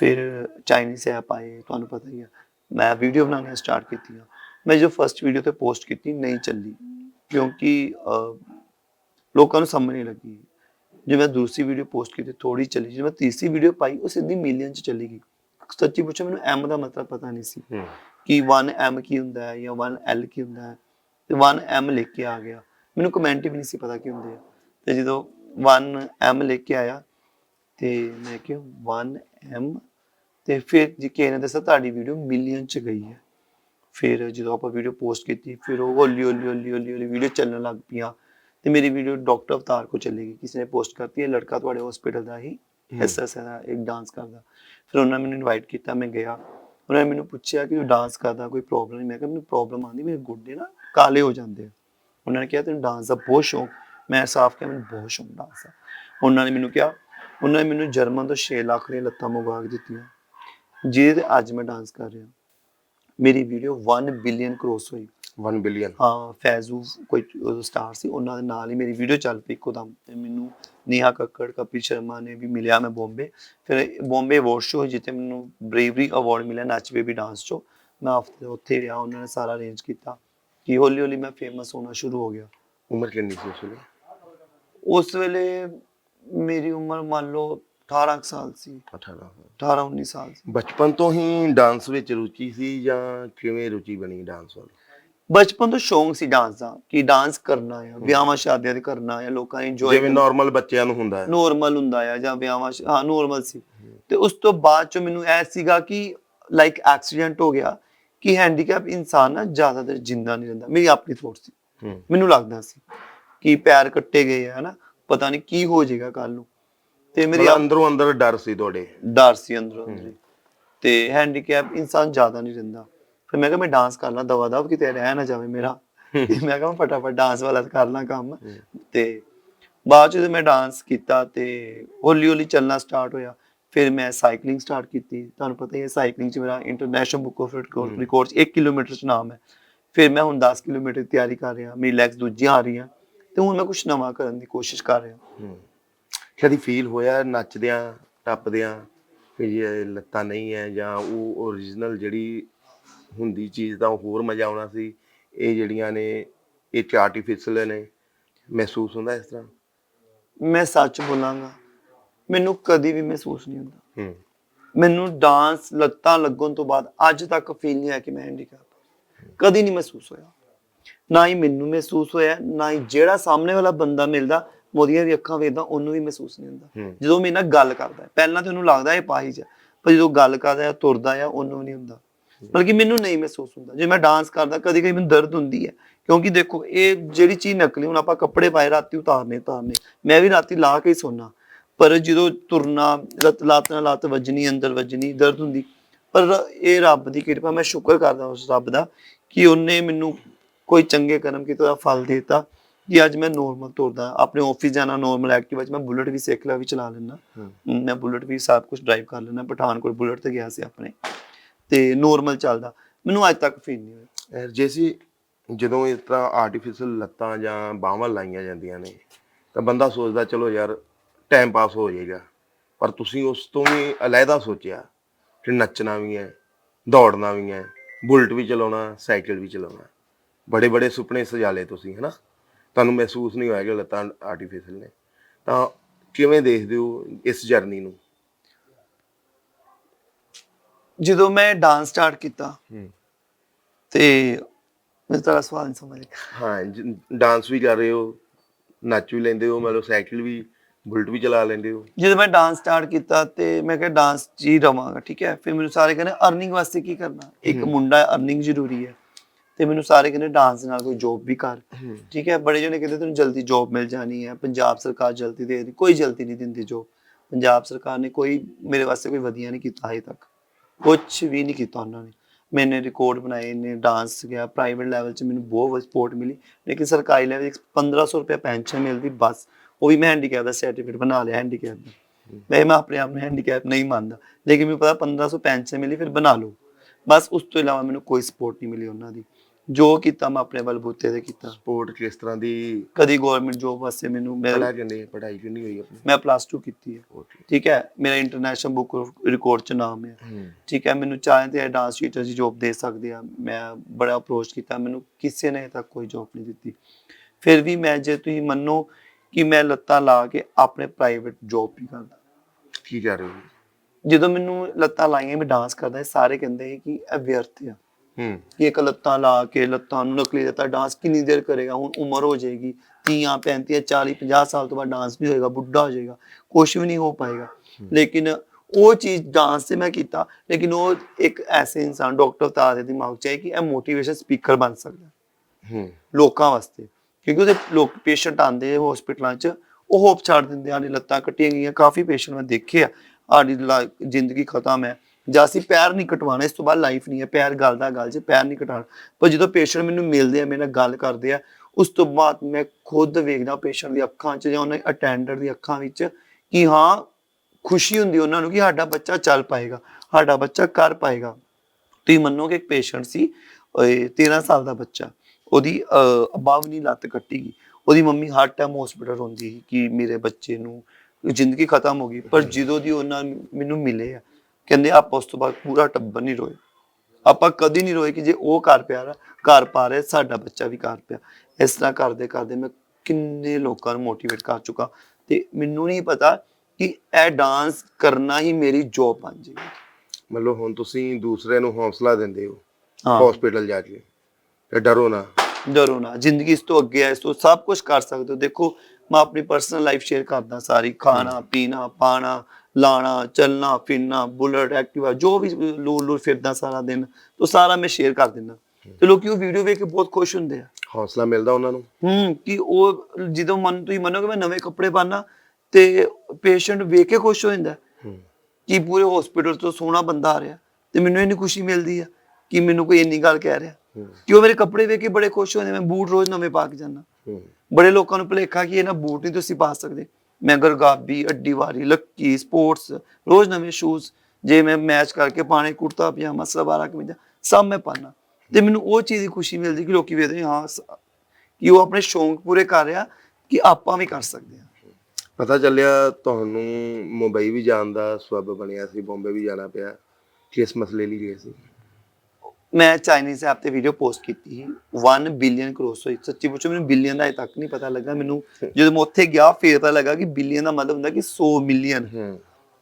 Speaker 1: ਫਿਰ ਚਾਈਨੀਜ਼ ਐਪ ਆਏ ਤੁਹਾਨੂੰ ਪਤਾ ਹੀ ਆ। ਮੈਂ ਵੀਡੀਓ ਬਣਾਉਣਾ ਸਟਾਰਟ ਕੀਤੀਆਂ। ਮੈਂ ਜੋ ਫਰਸਟ ਵੀਡੀਓ ਤੇ ਪੋਸਟ ਕੀਤੀ ਨਹੀਂ ਚੱਲੀ। ਕਿਉਂਕਿ ਲੋਕਾਂ ਨੂੰ ਸਮਝ ਨਹੀਂ ਲੱਗੀ। ਜੇ ਮੈਂ ਦੂਸਰੀ ਵੀਡੀਓ ਪੋਸਟ ਕੀਤੀ ਥੋੜੀ ਚੱਲੀ। ਜੇ ਮੈਂ ਤੀਸਰੀ ਵੀਡੀਓ ਪਾਈ ਉਹ ਸਿੱਧੀ ਮਿਲੀਅਨ ਚ ਚਲੀ ਗਈ। ਸੱਚੀ ਪੁੱਛੋ ਮੈਨੂੰ ਐਮ ਦਾ ਮਤਲਬ ਪਤਾ ਨਹੀਂ ਸੀ ਕਿ 1m ਕੀ ਹੁੰਦਾ ਹੈ ਜਾਂ 1l ਕੀ ਹੁੰਦਾ ਹੈ। ਤੇ 1m ਲਿਖ ਕੇ ਆ ਗਿਆ। ਮੈਨੂੰ ਕਮੈਂਟ ਵੀ ਨਹੀਂ ਸੀ ਪਤਾ ਕੀ ਹੁੰਦੇ ਆ। ਤੇ ਜਦੋਂ 1m ਲਿਖ ਕੇ ਆਇਆ ਤੇ ਮੈਂ ਕਿਹਾ 1m ਤੇ ਫਿਰ ਜੀ ਕਿਸੇ ਨੇ ਦੱਸਿਆ ਤੁਹਾਡੀ ਵੀਡੀਓ ਮਿਲੀਅਨ ਚ ਗਈ ਹੈ। ਫਿਰ ਜਦੋਂ ਆਪਾਂ ਵੀਡੀਓ ਪੋਸਟ ਕੀਤੀ ਫਿਰ ਉਹ ਹੌਲੀ ਹੌਲੀ ਹੌਲੀ ਹੌਲੀ ਹੌਲੀ ਵੀਡੀਓ ਚੱਲਣ ਲੱਗ ਪਈਆਂ ਤੇ ਮੇਰੀ ਵੀਡੀਓ ਡਾਕਟਰ ਅਵਤਾਰ ਕੋ ਚਲੀ ਗਈ ਕਿਸੇ ਨੇ ਪੋਸਟ ਕਰਤੀ ਇਹ ਲੜਕਾ ਤੁਹਾਡੇ ਹਸਪੀਟਲ ਦਾ ਹੀ। ਐਸਐਸ ਦਾ ਇੱਕ ਡਾਂਸ ਕਰਦਾ। ਫਿਰ ਉਹਨਾਂ ਨੇ ਮੈਨੂੰ ਇਨਵਾਈਟ ਕੀਤਾ ਮੈਂ ਗਿਆ। ਉਹਨਾਂ ਨੇ ਮੈਨੂੰ ਪੁੱਛਿਆ ਕਿ ਤੂੰ ਡਾਂਸ ਕਰਦਾ ਕੋਈ ਪ੍ਰੋਬਲਮ ਨਹੀਂ ਮੈਂ ਕਿਹਾ ਮੈਨੂੰ ਪ੍ਰੋਬਲਮ ਆਉਂਦੀ ਮੇਰੇ ਗੋਡੇ ਨਾ ਕਾਲੇ ਹੋ ਜਾਂਦੇ ਆ। ਉਹਨਾਂ ਨੇ ਕਿਹਾ ਤੈਨੂੰ ਡਾਂਸ ਦਾ ਬਹੁਤ ਸ਼ੌਕ। ਮੈਂ ਸਾਫ਼ ਕਿਹਾ ਮੈਨੂੰ ਬਹੁਤ ਸ਼ੌਕ ਡਾਂਸ ਦਾ। ਉਹਨਾਂ ਨੇ ਮੈਨੂੰ ਕਿਹਾ ਉਹਨਾਂ ਨੇ ਮੈਨੂੰ ਜਰਮਨ ਤੋਂ 6 ਲੱਖ ਦੀਆਂ ਲੱਤਾਂ ਮੰਗਵਾ ਕੇ ਦਿੱਤੀਆਂ। ਜਿਹਦੇ ਤੇ ਅੱਜ ਮੈਂ ਡਾਂਸ ਕਰ ਰਿਹਾ। ਮੇਰੀ ਵੀਡੀਓ 1 ਬਿਲੀਅਨ ਕ੍ਰੋਸ ਹੋਈ।
Speaker 2: 1 ਬਿਲੀਅਨ
Speaker 1: ਹਾਂ ਫੈਜ਼ੂ ਕੋਈ ਸਟਾਰ ਸੀ ਉਹਨਾਂ ਦੇ ਨਾਲ ਹੀ ਮੇਰੀ ਵੀਡੀਓ ਚੱਲ ਪਈ ਇੱਕੋਦਮ ਤੇ ਮੈਨੂੰ ਨੇਹਾ ਕੱਕੜ ਕਪਿਲ ਸ਼ਰਮਾ ਨੇ ਵੀ ਮਿਲਿਆ ਮੈਂ ਬੰਬੇ। ਫਿਰ ਬੰਬੇ ਅਵਾਰਡ ਸ਼ੋ ਜਿੱਥੇ ਮੈਨੂੰ ਬ੍ਰੇਵਰੀ ਅਵਾਰਡ ਮਿਲਿਆ ਨੱਚ ਬੇਬੀ ਡਾਂਸ ਸ਼ੋ ਮੈਂ ਹਫ਼ਤੇ ਉੱਥੇ ਰਿਹਾ ਉਹਨਾਂ ਨੇ ਸਾਰਾ ਅਰੇਂਜ ਕੀਤਾ। ਕਿ ਹੌਲੀ ਹੌਲੀ ਮੈਂ ਫੇਮਸ ਹੋਣਾ ਸ਼ੁਰੂ ਹੋ ਗਿਆ।
Speaker 2: ਉਮਰ ਕਿੰਨੀ ਸੀ ਉਸ ਵੇਲੇ?
Speaker 1: ਉਸ ਵੇਲੇ ਮੇਰੀ ਉਮਰ ਮੰਨ ਲਓ 18 ਕੁ ਸਾਲ ਸੀ।
Speaker 2: 18
Speaker 1: 18 19 ਸਾਲ ਸੀ।
Speaker 2: ਬਚਪਨ ਤੋਂ ਹੀ ਡਾਂਸ ਵਿੱਚ ਰੁਚੀ ਸੀ ਜਾਂ ਕਿਵੇਂ ਰੁਚੀ ਬਣੀ ਡਾਂਸ ਵੱਲ?
Speaker 1: ਬਚਪਨ ਤੋਂ ਸ਼ੌਂਕ ਸੀ ਡਾਂਸ ਦਾ ਕਿ ਡਾਂਸ ਕਰਨਾ ਆ ਵਿਆਹਾਂ ਸ਼ਾਦੀਆਂ ਤੇ ਕਰਨਾ ਆ ਲੋਕਾਂ ਨੇ ਇੰਜੋਏ
Speaker 2: ਜਿਵੇਂ ਨਾਰਮਲ ਬੱਚਿਆਂ ਨੂੰ ਹੁੰਦਾ ਹੈ
Speaker 1: ਨੋਰਮਲ ਹੁੰਦਾ ਆ ਜਾਂ ਵਿਆਹਾਂ ਹਾਂ ਨੋਰਮਲ ਸੀ। ਤੇ ਉਸ ਤੋਂ ਬਾਅਦ ਚ ਮੈਨੂੰ ਐ ਸੀਗਾ ਕਿ ਲਾਈਕ ਐਕਸੀਡੈਂਟ ਹੋ ਗਿਆ ਕਿ ਹੈਂਡੀਕੈਪ ਇਨਸਾਨ ਨਾ ਜ਼ਿਆਦਾਤਰ ਜਿੰਦਾ ਨਹੀਂ ਰਹਿੰਦਾ। ਮੇਰੀ ਆਪਣੀ ਥੋਟ ਸੀ।
Speaker 2: ਹੂੰ।
Speaker 1: ਮੈਨੂੰ ਲੱਗਦਾ ਸੀ ਕਿ ਪੈਰ ਕੱਟੇ ਗਏ ਆ ਹਨਾ? ਪਤਾ ਨਹੀਂ ਕੀ ਹੋ ਜਾਏਗਾ ਕੱਲ ਨੂੰ। ਤੇ ਮੇਰੀ
Speaker 2: ਅੰਦਰੋਂ ਅੰਦਰ ਡਰ ਸੀ ਤੁਹਾਡੇ।
Speaker 1: ਡਰ ਸੀ ਅੰਦਰੋਂ ਅੰਦਰੀ। ਤੇ ਹੈਂਡੀਕੈਪ ਇਨਸਾਨ ਜ਼ਿਆਦਾ ਨਹੀਂ ਰਹਿੰਦਾ। ਫਿਰ ਮੈਂ ਕਿਹਾ ਮੈਂ ਡਾਂਸ ਕਰਨਾ ਦਵਾ ਦਵ ਕਿਤੇ ਰਹਿ ਨਾ ਜਾਵੇ ਮੇਰਾ। ਤੇ ਮੈਂ ਕਿਹਾ ਮੈਂ ਫਟਾਫਟ ਡਾਂਸ ਵਾਲਾ ਕਰਨਾ ਕੰਮ। ਤੇ ਬਾਅਦ ਚ ਜਦੋਂ ਮੈਂ ਡਾਂਸ ਕੀਤਾ ਤੇ ਹੌਲੀ ਹੌਲੀ ਚੱਲਣਾ ਸਟਾਰਟ ਹੋਇਆ। ਫਿਰ ਮੈਂ ਸਾਈਕਲਿੰਗ ਸਟਾਰਟ ਕੀਤੀ। ਤੁਹਾਨੂੰ ਪਤਾ ਹੀ ਹੈ ਸਾਈਕਲਿੰਗ ਚ ਮੇਰਾ ਇੰਟਰਨੈਸ਼ਨਲ ਬੁੱਕ ਆਫ ਰਿਕਾਰਡ ਚ 1 ਕਿਲੋਮੀਟਰ ਚ ਨਾਮ ਹੈ। ਫਿਰ ਮੈਂ ਹੁਣ 10 ਕਿਲੋਮੀਟਰ ਦੀ ਤਿਆਰੀ ਕਰ ਰਿਹਾ। ਮੇਰੀ ਲੈਗਸ ਦੂਜੀਆਂ ਆ ਰਹੀਆਂ। ਤੇ ਹੁਣ ਮੈਂ ਕੁਝ ਨਵਾਂ ਕਰਨ ਦੀ ਕੋਸ਼ਿਸ਼ ਕਰ ਰਿਹਾ।
Speaker 2: ਹੂੰ। ਕਦੀ ਫੀਲ ਹੋਇਆ ਨੱਚਦਿਆਂ ਟੱਪਦਿਆਂ ਕਿ ਇਹ ਲੱਤਾਂ ਨਹੀਂ ਹੈ ਜਾਂ ਉਹ origignal ਜਿਹੜੀ ਹੁੰਦੀ ਚੀਜ਼ ਦਾ ਹੋਰ ਮਜ਼ਾ ਆਉਣਾ ਸੀ ਇਹ ਜਿਹੜੀਆਂ ਨੇ ਇਹ ਚ ਆਰਟੀਫੀਸ਼ੀਅਲ ਨੇ ਮਹਿਸੂਸ ਹੁੰਦਾ ਇਸ ਤਰ੍ਹਾਂ?
Speaker 1: ਮੈਂ ਸੱਚ ਬੋਲਾਂਗਾ ਮੈਨੂੰ ਕਦੀ ਵੀ ਮਹਿਸੂਸ ਨਹੀਂ ਹੁੰਦਾ।
Speaker 2: ਹੂੰ।
Speaker 1: ਮੈਨੂੰ ਡਾਂਸ ਲੱਤਾਂ ਲੱਗਣ ਤੋਂ ਬਾਅਦ ਅੱਜ ਤੱਕ ਫੀਲ ਨਹੀਂ ਹੋਇਆ ਕਿ ਮੈਂ ਹੈਂਡੀਕੈਪ ਕਦੀ ਨਹੀਂ ਮਹਿਸੂਸ ਹੋਇਆ। ਨਾ ਹੀ ਮੈਨੂੰ ਮਹਿਸੂਸ ਹੋਇਆ ਨਾ ਹੀ ਜਿਹੜਾ ਸਾਹਮਣੇ ਵਾਲਾ ਬੰਦਾ ਮਿਲਦਾ ਮੋਦੀਆਂ ਦੀ ਅੱਖਾਂ ਵੇਖਦਾ ਉਹਨੂੰ ਵੀ ਮਹਿਸੂਸ ਨਹੀਂ ਹੁੰਦਾ। ਜਦੋਂ ਮੇਰੇ ਨਾਲ ਗੱਲ ਕਰਦਾ ਪਹਿਲਾਂ ਤਾਂ ਉਹਨੂੰ ਲੱਗਦਾ ਇਹ ਪਾਹੀ ਚ ਪਰ ਜਦੋਂ ਗੱਲ ਕਰਦਾ ਹੈ ਤੁਰਦਾ ਹੈ ਉਹਨੂੰ ਵੀ ਨਹੀਂ ਹੁੰਦਾ। ਬਲਕਿ ਮੈਨੂੰ ਨਹੀਂ ਮਹਿਸੂਸ ਹੁੰਦਾ। ਜੇ ਮੈਂ ਡਾਂਸ ਕਰਦਾ ਕਦੀ ਕਦੀ ਮੈਨੂੰ ਦਰਦ ਹੁੰਦੀ ਹੈ। ਕਿਉਂਕਿ ਦੇਖੋ ਇਹ ਜਿਹੜੀ ਚੀਜ਼ ਨਕਲੀ ਹੁਣ ਆਪਾਂ ਕੱਪੜੇ ਪਾਏ ਰਾਤੀ ਉਤਾਰਨੇ ਉਤਾਰਨੇ। ਮੈਂ ਵੀ ਰਾਤੀ ਲਾ ਕੇ ਹੀ ਸੌਣਾ ਪਰ ਜਦੋਂ ਤੁਰਨਾ ਲੱਤ ਲੱਤ ਨਾਲ ਲੱਤ ਵੱਜਣੀ ਅੰਦਰ ਵੱਜਣੀ ਦਰਦ ਹੁੰਦੀ ਪਰ ਇਹ ਰੱਬ ਦੀ ਕਿਰਪਾ ਮੈਂ ਸ਼ੁਕਰ ਕਰਦਾ ਉਸ ਰੱਬ ਦਾ ਕਿ ਉਹਨੇ ਮੈਨੂੰ ਕੋਈ ਚੰਗੇ ਕਰਮ ਕੀਤੇ ਦਾ ਫਲ ਦਿੱਤਾ। ਕਿ ਅੱਜ ਮੈਂ ਨੋਰਮਲ ਤੁਰਦਾ ਆਪਣੇ ਆਫਿਸ ਜਾਣਾ ਨੋਰਮਲ ਐਕਟਿਵਾ 'ਚ ਮੈਂ ਬੁਲਟ ਵੀ ਸਿੱਖ ਲਿਆ ਵੀ ਚਲਾ ਲੈਣਾ ਮੈਂ ਬੁਲਟ ਵੀ ਸਭ ਕੁਝ ਡਰਾਈਵ ਕਰ ਲੈਣਾ ਪਠਾਨਕੋਟ ਬੁਲਟ ਤੇ ਗਿਆ ਸੀ ਆਪਣੇ। ਤੇ ਨੋਰਮਲ ਚੱਲਦਾ। ਮੈਨੂੰ ਅੱਜ ਤੱਕ ਫੀਲ ਨਹੀਂ ਹੋਇਆ।
Speaker 2: ਜੇਸੀ ਜਦੋਂ ਇਸ ਤਰ੍ਹਾਂ ਆਰਟੀਫੀਸ਼ੀਅਲ ਲੱਤਾਂ ਜਾਂ ਬਾਹਾਂ ਲਾਈਆਂ ਜਾਂਦੀਆਂ ਨੇ ਤਾਂ ਬੰਦਾ ਸੋਚਦਾ ਚਲੋ ਯਾਰ ਟਾਈਮ ਪਾਸ ਹੋ ਜਾਏਗਾ। ਪਰ ਤੁਸੀਂ ਉਸ ਤੋਂ ਵੀ ਅਲੱਗਾ ਸੋਚਿਆ ਕਿ ਨੱਚਣਾ ਵੀ ਹੈ ਦੌੜਨਾ ਵੀ ਹੈ ਬੁਲਟ ਵੀ ਚਲਾਉਣਾ ਸਾਈਕਲ ਵੀ ਚਲਾਉਣਾ। ਬੜੇ ਬੜੇ ਸੁਪਨੇ ਸਜਾ ਲਏ ਤੁਸੀਂ ਹਨਾ? ਤੁਹਾਨੂੰ ਮਹਿਸੂਸ ਨਹੀਂ ਹੋਇਆ ਕਿ ਲੱਤਾਂ ਆਰਟੀਫੀਸ਼ੀਅਲ ਨੇ? ਤਾਂ ਕਿਵੇਂ ਦੇਖਦੇ ਹੋ ਇਸ ਜਰਨੀ ਨੂੰ?
Speaker 1: ਜਦੋਂ ਮੈਂ ਡਾਂਸ ਸਟਾਰਟ ਕੀਤਾ ਤੇ ਮੈਨੂੰ ਤੁਹਾਡਾ ਸਵਾਲ ਨਹੀਂ ਸਮਝ ਆਇਆ
Speaker 2: ਹਾਂ ਡਾਂਸ ਵੀ ਕਰ ਰਹੇ ਹੋ ਨੱਚ ਵੀ ਲੈਂਦੇ ਹੋ ਮਤਲਬ ਸਾਈਕਲ ਵੀ ਬੁਲਟ ਵੀ ਚਲਾ ਲੈਂਦੇ ਹੋ।
Speaker 1: ਜਦੋਂ ਮੈਂ ਡਾਂਸ ਸਟਾਰਟ ਕੀਤਾ ਤੇ ਮੈਂ ਕਿਹਾ ਡਾਂਸ ਹੀ ਰਵਾਂਗਾ ਠੀਕ ਹੈ? ਫਿਰ ਮੈਨੂੰ ਸਾਰੇ ਕਹਿੰਦੇ ਅਰਨਿੰਗ ਵਾਸਤੇ ਕੀ ਕਰਨਾ? ਇੱਕ ਮੁੰਡਾ ਅਰਨਿੰਗ ਜ਼ਰੂਰੀ ਹੈ। ਤੇ ਮੈਨੂੰ ਸਾਰੇ ਕਹਿੰਦੇ ਡਾਂਸ ਨਾਲ ਕੋਈ ਜੋਬ ਵੀ ਕਰ। ਠੀਕ ਹੈ? ਬੜੇ ਜਣੇ ਕਹਿੰਦੇ ਤੈਨੂੰ ਜਲਦੀ ਜੋਬ ਮਿਲ ਜਾਣੀ ਹੈ। ਪੰਜਾਬ ਸਰਕਾਰ ਜਲਦੀ ਦੇ ਰਹੀ ਕੋਈ ਜਲਦੀ ਨਹੀਂ ਦਿੰਦੀ ਜੋਬ ਪੰਜਾਬ ਸਰਕਾਰ ਨੇ ਕੋਈ ਮੇਰੇ ਵਾਸਤੇ ਕੋਈ ਵਧੀਆ ਨਹੀਂ ਕੀਤਾ ਹਜੇ ਤੱਕ। ਕੁਝ ਵੀ ਨਹੀਂ ਕੀਤਾ ਉਹਨਾਂ ਨੇ। ਮੈਨੇ ਰਿਕਾਰਡ ਬਣਾਏ ਨੇ ਡਾਂਸ ਗਿਆ ਪ੍ਰਾਈਵੇਟ ਲੈਵਲ 'ਚ ਮੈਨੂੰ ਬਹੁਤ ਸਪੋਰਟ ਮਿਲੀ। ਲੇਕਿਨ ਸਰਕਾਰੀ ਲੈਵਲ 'ਚ 1500 ਰੁਪਏ ਪੈਨਸ਼ਨ ਮਿਲਦੀ ਬਸ। ਉਹ ਵੀ ਮੈਂ ਹੈਂਡੀਕੈਪ ਦਾ ਸਰਟੀਫਿਕੇਟ ਬਣਾ ਲਿਆ ਹੈਂਡੀਕੈਪ ਦਾ। ਮੈਂ ਮੈਂ ਆਪਣੇ ਆਪ ਨੂੰ ਹੈਂਡੀਕੈਪ ਨਹੀਂ ਮੰਨਦਾ। ਲੇਕਿਨ ਮੈਨੂੰ ਪਤਾ 1500 ਪੈਨਸ਼ਨ ਮਿਲੀ ਫਿਰ ਬਣਾ ਲਓ। ਬਸ ਉਸ ਤੋਂ ਇਲਾਵਾ ਮੈਨੂੰ ਕੋਈ ਸਪੋਰਟ ਨਹੀਂ ਮਿਲੀ ਉਹਨਾਂ ਦੀ। ਜੋ ਕੀਤਾ ਮੈਂ ਆਪਣੇ ਬਲਬੂਤੇ ਤੇ ਕੀਤਾ।
Speaker 2: ਸਪੋਰਟ ਕਿਸ ਤਰ੍ਹਾਂ ਦੀ
Speaker 1: ਕਦੀ ਗਵਰਨਮੈਂਟ ਜੋਬ ਵਾਸਤੇ ਮੈਨੂੰ ਮੈਂ
Speaker 2: ਕਿੰਨੇ ਪੜ੍ਹਾਈ ਕਿੰਨੀ ਹੋਈ ਆਪਣੀ?
Speaker 1: ਮੈਂ ਪਲੱਸ 2 ਕੀਤੀ ਹੈ. ਠੀਕ ਹੈ ਮੇਰਾ ਇੰਟਰਨੈਸ਼ਨਲ ਬੁੱਕ ਰਿਕਾਰਡ ਚ ਨਾਮ ਹੈ। ਠੀਕ ਹੈ ਮੈਨੂੰ ਚਾਹੇ ਤੇ ਡਾਂਸ ਟੀਚਰ ਦੀ ਜੌਬ ਦੇ ਸਕਦੇ ਆ। ਮੈਂ ਬੜਾ ਅਪਰੋਚ ਕੀਤਾ ਮੈਨੂੰ ਕਿਸੇ ਨੇ ਤੱਕ ਕੋਈ ਜੌਬ ਨਹੀਂ ਦਿੱਤੀ। ਫਿਰ ਵੀ ਮੈਂ ਜੇ ਤੁਸੀਂ ਮੰਨੋ ਕਿ ਮੈਂ ਲੱਤਾਂ ਲਾ ਕੇ ਆਪਣੇ ਪ੍ਰਾਈਵੇਟ ਜੌਬ ਵੀ ਕਰਦਾ।
Speaker 2: ਕੀ ਕਰ ਰਹੇ ਹੋ?
Speaker 1: ਜਦੋਂ ਮੈਨੂੰ ਲੱਤਾਂ ਲਾਈਆਂ ਮੈਂ ਡਾਂਸ ਕਰਦਾ ਸਾਰੇ ਕਹਿੰਦੇ ਕਿ ਇਹ ਵਿਅਰਥ ਆ।
Speaker 2: ਹੂੰ
Speaker 1: ਕਿ ਇੱਕ ਲੱਤਾਂ ਲਾ ਕੇ ਲੱਤਾਂ ਨੂੰ ਨਕਲੀ ਲੱਤਾਂ ਡਾਂਸ ਕਿੰਨੀ ਦੇਰ ਕਰੇਗਾ ਹੁਣ ਉਮਰ ਹੋ ਜਾਏਗੀ 30 35 40 50 ਸਾਲ ਤੋਂ ਬਾਅਦ ਡਾਂਸ ਵੀ ਹੋਏਗਾ ਬੁੱਢਾ ਹੋ ਜਾਏਗਾ ਕੁਝ ਵੀ ਨਹੀਂ ਹੋ ਪਾਏਗਾ ਲੇਕਿਨ ਉਹ ਚੀਜ਼ ਡਾਂਸ ਤੇ ਮੈਂ ਕੀਤਾ ਲੇਕਿਨ ਉਹ ਇੱਕ ਐਸੇ ਇਨਸਾਨ ਡਾਕਟਰ ਤਾਰ ਦੇ ਦਿਮਾਗ 'ਚ ਹੈ ਕਿ ਇਹ ਮੋਟੀਵੇਸ਼ਨ ਸਪੀਕਰ ਬਣ ਸਕਦਾ ਹੈ
Speaker 2: ਹੂੰ
Speaker 1: ਲੋਕਾਂ ਵਾਸਤੇ ਕਿਉਂਕਿ ਉਹਦੇ ਲੋਕ ਪੇਸ਼ੈਂਟ ਆਉਂਦੇ ਹਸਪੀਟਲਾਂ 'ਚ ਉਹ ਹੋਪ ਛੱਡ ਦਿੰਦੇ ਆ ਲੱਤਾਂ ਕੱਟੀਆਂ ਗਈਆਂ ਕਾਫੀ ਪੇਸ਼ੈਂਟ ਮੈਂ ਦੇਖੇ ਆ ਸਾਡੀ ਲਾ- ਜ਼ਿੰਦਗੀ ਖਤਮ ਹੈ ਜਾਂ ਅਸੀਂ ਪੈਰ ਨਹੀਂ ਕਟਵਾਉਣਾ, ਇਸ ਤੋਂ ਬਾਅਦ ਲਾਈਫ ਨਹੀਂ ਹੈ, ਪੈਰ ਗੱਲ ਦਾ ਗੱਲ 'ਚ ਪੈਰ ਨਹੀਂ ਕਟਾਉਣਾ। ਪਰ ਜਦੋਂ ਪੇਸ਼ੈਂਟ ਮੈਨੂੰ ਮਿਲਦੇ ਆ, ਮੇਰੇ ਨਾਲ ਗੱਲ ਕਰਦੇ ਆ, ਉਸ ਤੋਂ ਬਾਅਦ ਮੈਂ ਖੁਦ ਵੇਖਦਾ ਪੇਸ਼ੈਂਟ ਦੀ ਅੱਖਾਂ 'ਚ ਜਾਂ ਉਹਨਾਂ ਅਟੈਂਡਰ ਦੀ ਅੱਖਾਂ ਵਿੱਚ ਕਿ ਹਾਂ, ਖੁਸ਼ੀ ਹੁੰਦੀ ਉਹਨਾਂ ਨੂੰ ਕਿ ਸਾਡਾ ਬੱਚਾ ਚੱਲ ਪਾਏਗਾ, ਸਾਡਾ ਬੱਚਾ ਕਰ ਪਾਏਗਾ। ਤੁਸੀਂ ਮੰਨੋਗੇ ਇੱਕ ਪੇਸ਼ੈਂਟ ਸੀ ਇਹ 13 ਸਾਲ ਦਾ ਬੱਚਾ, ਉਹਦੀ ਅਬਾਵਨੀ ਲੱਤ ਕੱਟੀ ਗਈ ਉਹਦੀ ਮੰਮੀ ਹਰ ਟਾਈਮ ਹਸਪੀਟਲ ਹੁੰਦੀ ਸੀ ਕਿ ਮੇਰੇ ਬੱਚੇ ਨੂੰ ਜ਼ਿੰਦਗੀ ਖਤਮ ਹੋ ਗਈ। ਪਰ ਜਦੋਂ ਦੀ ਉਹਨਾਂ ਮੈਨੂੰ ਮਿਲੇ ਆ ਕਹਿੰਦੇ ਆਪਾਂ ਉਸ ਤੋਂ ਬਾਅਦ ਪੂਰਾ ਟੱਬਰ ਨਹੀਂ ਰੋਏ। ਆਪਾਂ ਕਦੀ ਨਹੀਂ ਰੋਏ ਕਿ ਜੇ ਉਹ ਘਰ ਪਿਆ ਰਾ ਘਰ ਪਾ ਰਿਹਾ ਸਾਡਾ ਬੱਚਾ ਵੀ ਘਰ ਪਿਆ। ਇਸ ਤਰ੍ਹਾਂ ਕਰਦੇ ਕਰਦੇ ਮੈਂ ਕਿੰਨੇ ਲੋਕਾਂ ਨੂੰ ਮੋਟੀਵੇਟ ਕਰ ਚੁੱਕਾ। ਤੇ ਮੈਨੂੰ ਨਹੀਂ ਪਤਾ ਕਿ ਇਹ ਡਾਂਸ ਕਰਨਾ ਹੀ ਮੇਰੀ ਜੌਬ ਬਣ ਜਾਏਗੀ।
Speaker 2: ਮਤਲਬ ਹੁਣ ਤੁਸੀਂ ਦੂਸਰੇ ਨੂੰ ਹੌਸਲਾ ਦਿੰਦੇ ਹੋ
Speaker 1: ਹਾਂ।
Speaker 2: ਹਸਪੀਟਲ ਜਾ ਕੇ ਤੇ ਡਰੋ ਨਾ।
Speaker 1: ਡਰੋ ਨਾ। ਜ਼ਿੰਦਗੀ ਇਸ ਤੋਂ ਅੱਗੇ ਹੈ ਇਸ ਤੋਂ ਸਭ ਕੁਝ ਕਰ ਸਕਦੇ ਹੋ। ਦੇਖੋ ਮੈਂ ਆਪਣੀ ਪਰਸਨਲ ਲਾਈਫ ਸ਼ੇਅਰ ਕਰਦਾ ਸਾਰੀ। ਖਾਣਾ ਪੀਣਾ ਪਾਣਾ ਲਾਣਾ ਚੱਲਣਾ ਫਿਰਨਾ ਬੁਲਟ ਐਕਟਿਵਾ ਜੋ ਵੀ ਲੂਰ ਲੂਰ ਫਿਰਦਾ ਸਾਰਾ ਦਿਨ ਤੋਂ ਸਾਰਾ ਮੈਂ ਸ਼ੇਅਰ ਕਰ ਦਿੰਦਾ। ਤੇ ਲੋਕੀ ਉਹ ਵੀਡੀਓ ਵੇਖ ਕੇ ਬਹੁਤ ਖੁਸ਼ ਹੁੰਦੇ ਆ।
Speaker 2: ਹੌਸਲਾ ਮਿਲਦਾ ਉਹਨਾਂ ਨੂੰ।
Speaker 1: ਹੂੰ ਕਿ ਉਹ ਜਦੋਂ ਮਨ ਤੁਸੀਂ ਮੰਨੋਗੇ ਮੈਂ ਨਵੇਂ ਕੱਪੜੇ ਪਾਣਾ ਤੇ ਪੇਸ਼ੈਂਟ ਵੇਖ ਕੇ ਖੁਸ਼ ਹੋ ਜਾਂਦਾ।
Speaker 2: ਹੂੰ।
Speaker 1: ਕਿ ਪੂਰੇ ਹਸਪੀਟਲ ਤੋਂ ਸੋਹਣਾ ਬੰਦਾ ਆ ਰਿਹਾ ਤੇ ਮੈਨੂੰ ਇੰਨੀ ਖੁਸ਼ੀ ਮਿਲਦੀ ਆ ਕਿ ਮੈਨੂੰ ਕੋਈ ਇੰਨੀ ਗੱਲ ਕਹਿ ਰਿਹਾ।
Speaker 2: ਹੂੰ।
Speaker 1: ਕਿ ਉਹ ਮੇਰੇ ਕੱਪੜੇ ਵੇਖ ਕੇ ਬੜੇ ਖੁਸ਼ ਹੁੰਦੇ ਮੈਂ ਬੂਟ ਰੋਜ਼ ਨਵੇਂ ਪਾ ਕੇ ਜਾਂਦਾ।
Speaker 2: ਹੂੰ।
Speaker 1: ਬੜੇ ਲੋਕਾਂ ਨੂੰ ਭੁਲੇਖਾ ਕਿ ਇਹਨਾਂ ਬੂਟ ਨਹੀਂ ਤੁਸੀਂ ਪਾ ਸਕਦੇ। ਮੈਂ ਗਰਗਾਬੀ ਅੱਡੀ ਵਾਰੀ ਲੱਕੀ, ਸਪੋਰਟਸ, ਰੋਜ਼ ਨਵੇਂ ਸ਼ੂਜ਼ ਜੇ ਮੈਂ ਮੈਚ ਕਰਕੇ ਪਾਣੇ, ਕੁੜਤਾ, ਪਜਾਮਾ, ਸਲਵਾਰਾਂ, ਕਮੀਜ਼ਾਂ, ਸਭ ਮੈਂ ਪਾਣਾ ਤੇ ਮੈਨੂੰ ਉਹ ਚੀਜ਼ ਦੀ ਖੁਸ਼ੀ ਮਿਲਦੀ ਕਿ ਲੋਕੀ ਵੇਖਦੇ ਹਾਂ ਕਿ ਉਹ ਆਪਣੇ ਸ਼ੌਂਕ ਪੂਰੇ ਕਰ ਰਿਹਾ, ਕਿ ਆਪਾਂ ਵੀ ਕਰ ਸਕਦੇ ਹਾਂ।
Speaker 2: ਪਤਾ ਚੱਲਿਆ, ਤੁਹਾਨੂੰ ਮੁੰਬਈ ਵੀ ਜਾਣ ਦਾ ਸਬਬ ਬਣਿਆ ਸੀ, ਬੰਬੇ ਵੀ ਜਾਣਾ ਪਿਆ ਕਿਸ ਮਸਲੇ ਲਈ ਗਏ ਸੀ।
Speaker 1: ਮੈਂ ਚਾਈਨੀਜ਼ ਐਪ ਤੇ ਵੀਡੀਓ ਪੋਸਟ ਕੀਤੀ ਸੀ। 1 ਬਿਲੀਅਨ ਕ੍ਰੋਸ ਹੋਈ ਸੱਚੀ ਪੁੱਛੋ ਮੈਨੂੰ ਬਿਲੀਅਨ ਦਾ ਅਜੇ ਤੱਕ ਨਹੀਂ ਪਤਾ ਲੱਗਾ। ਮੈਨੂੰ ਜਦੋਂ ਮੈਂ ਉੱਥੇ ਗਿਆ ਫੇਰ ਪਤਾ ਲੱਗਾ ਕਿ ਬਿਲੀਅਨ ਦਾ ਮਤਲਬ ਹੁੰਦਾ ਕਿ 100 ਮਿਲੀਅਨ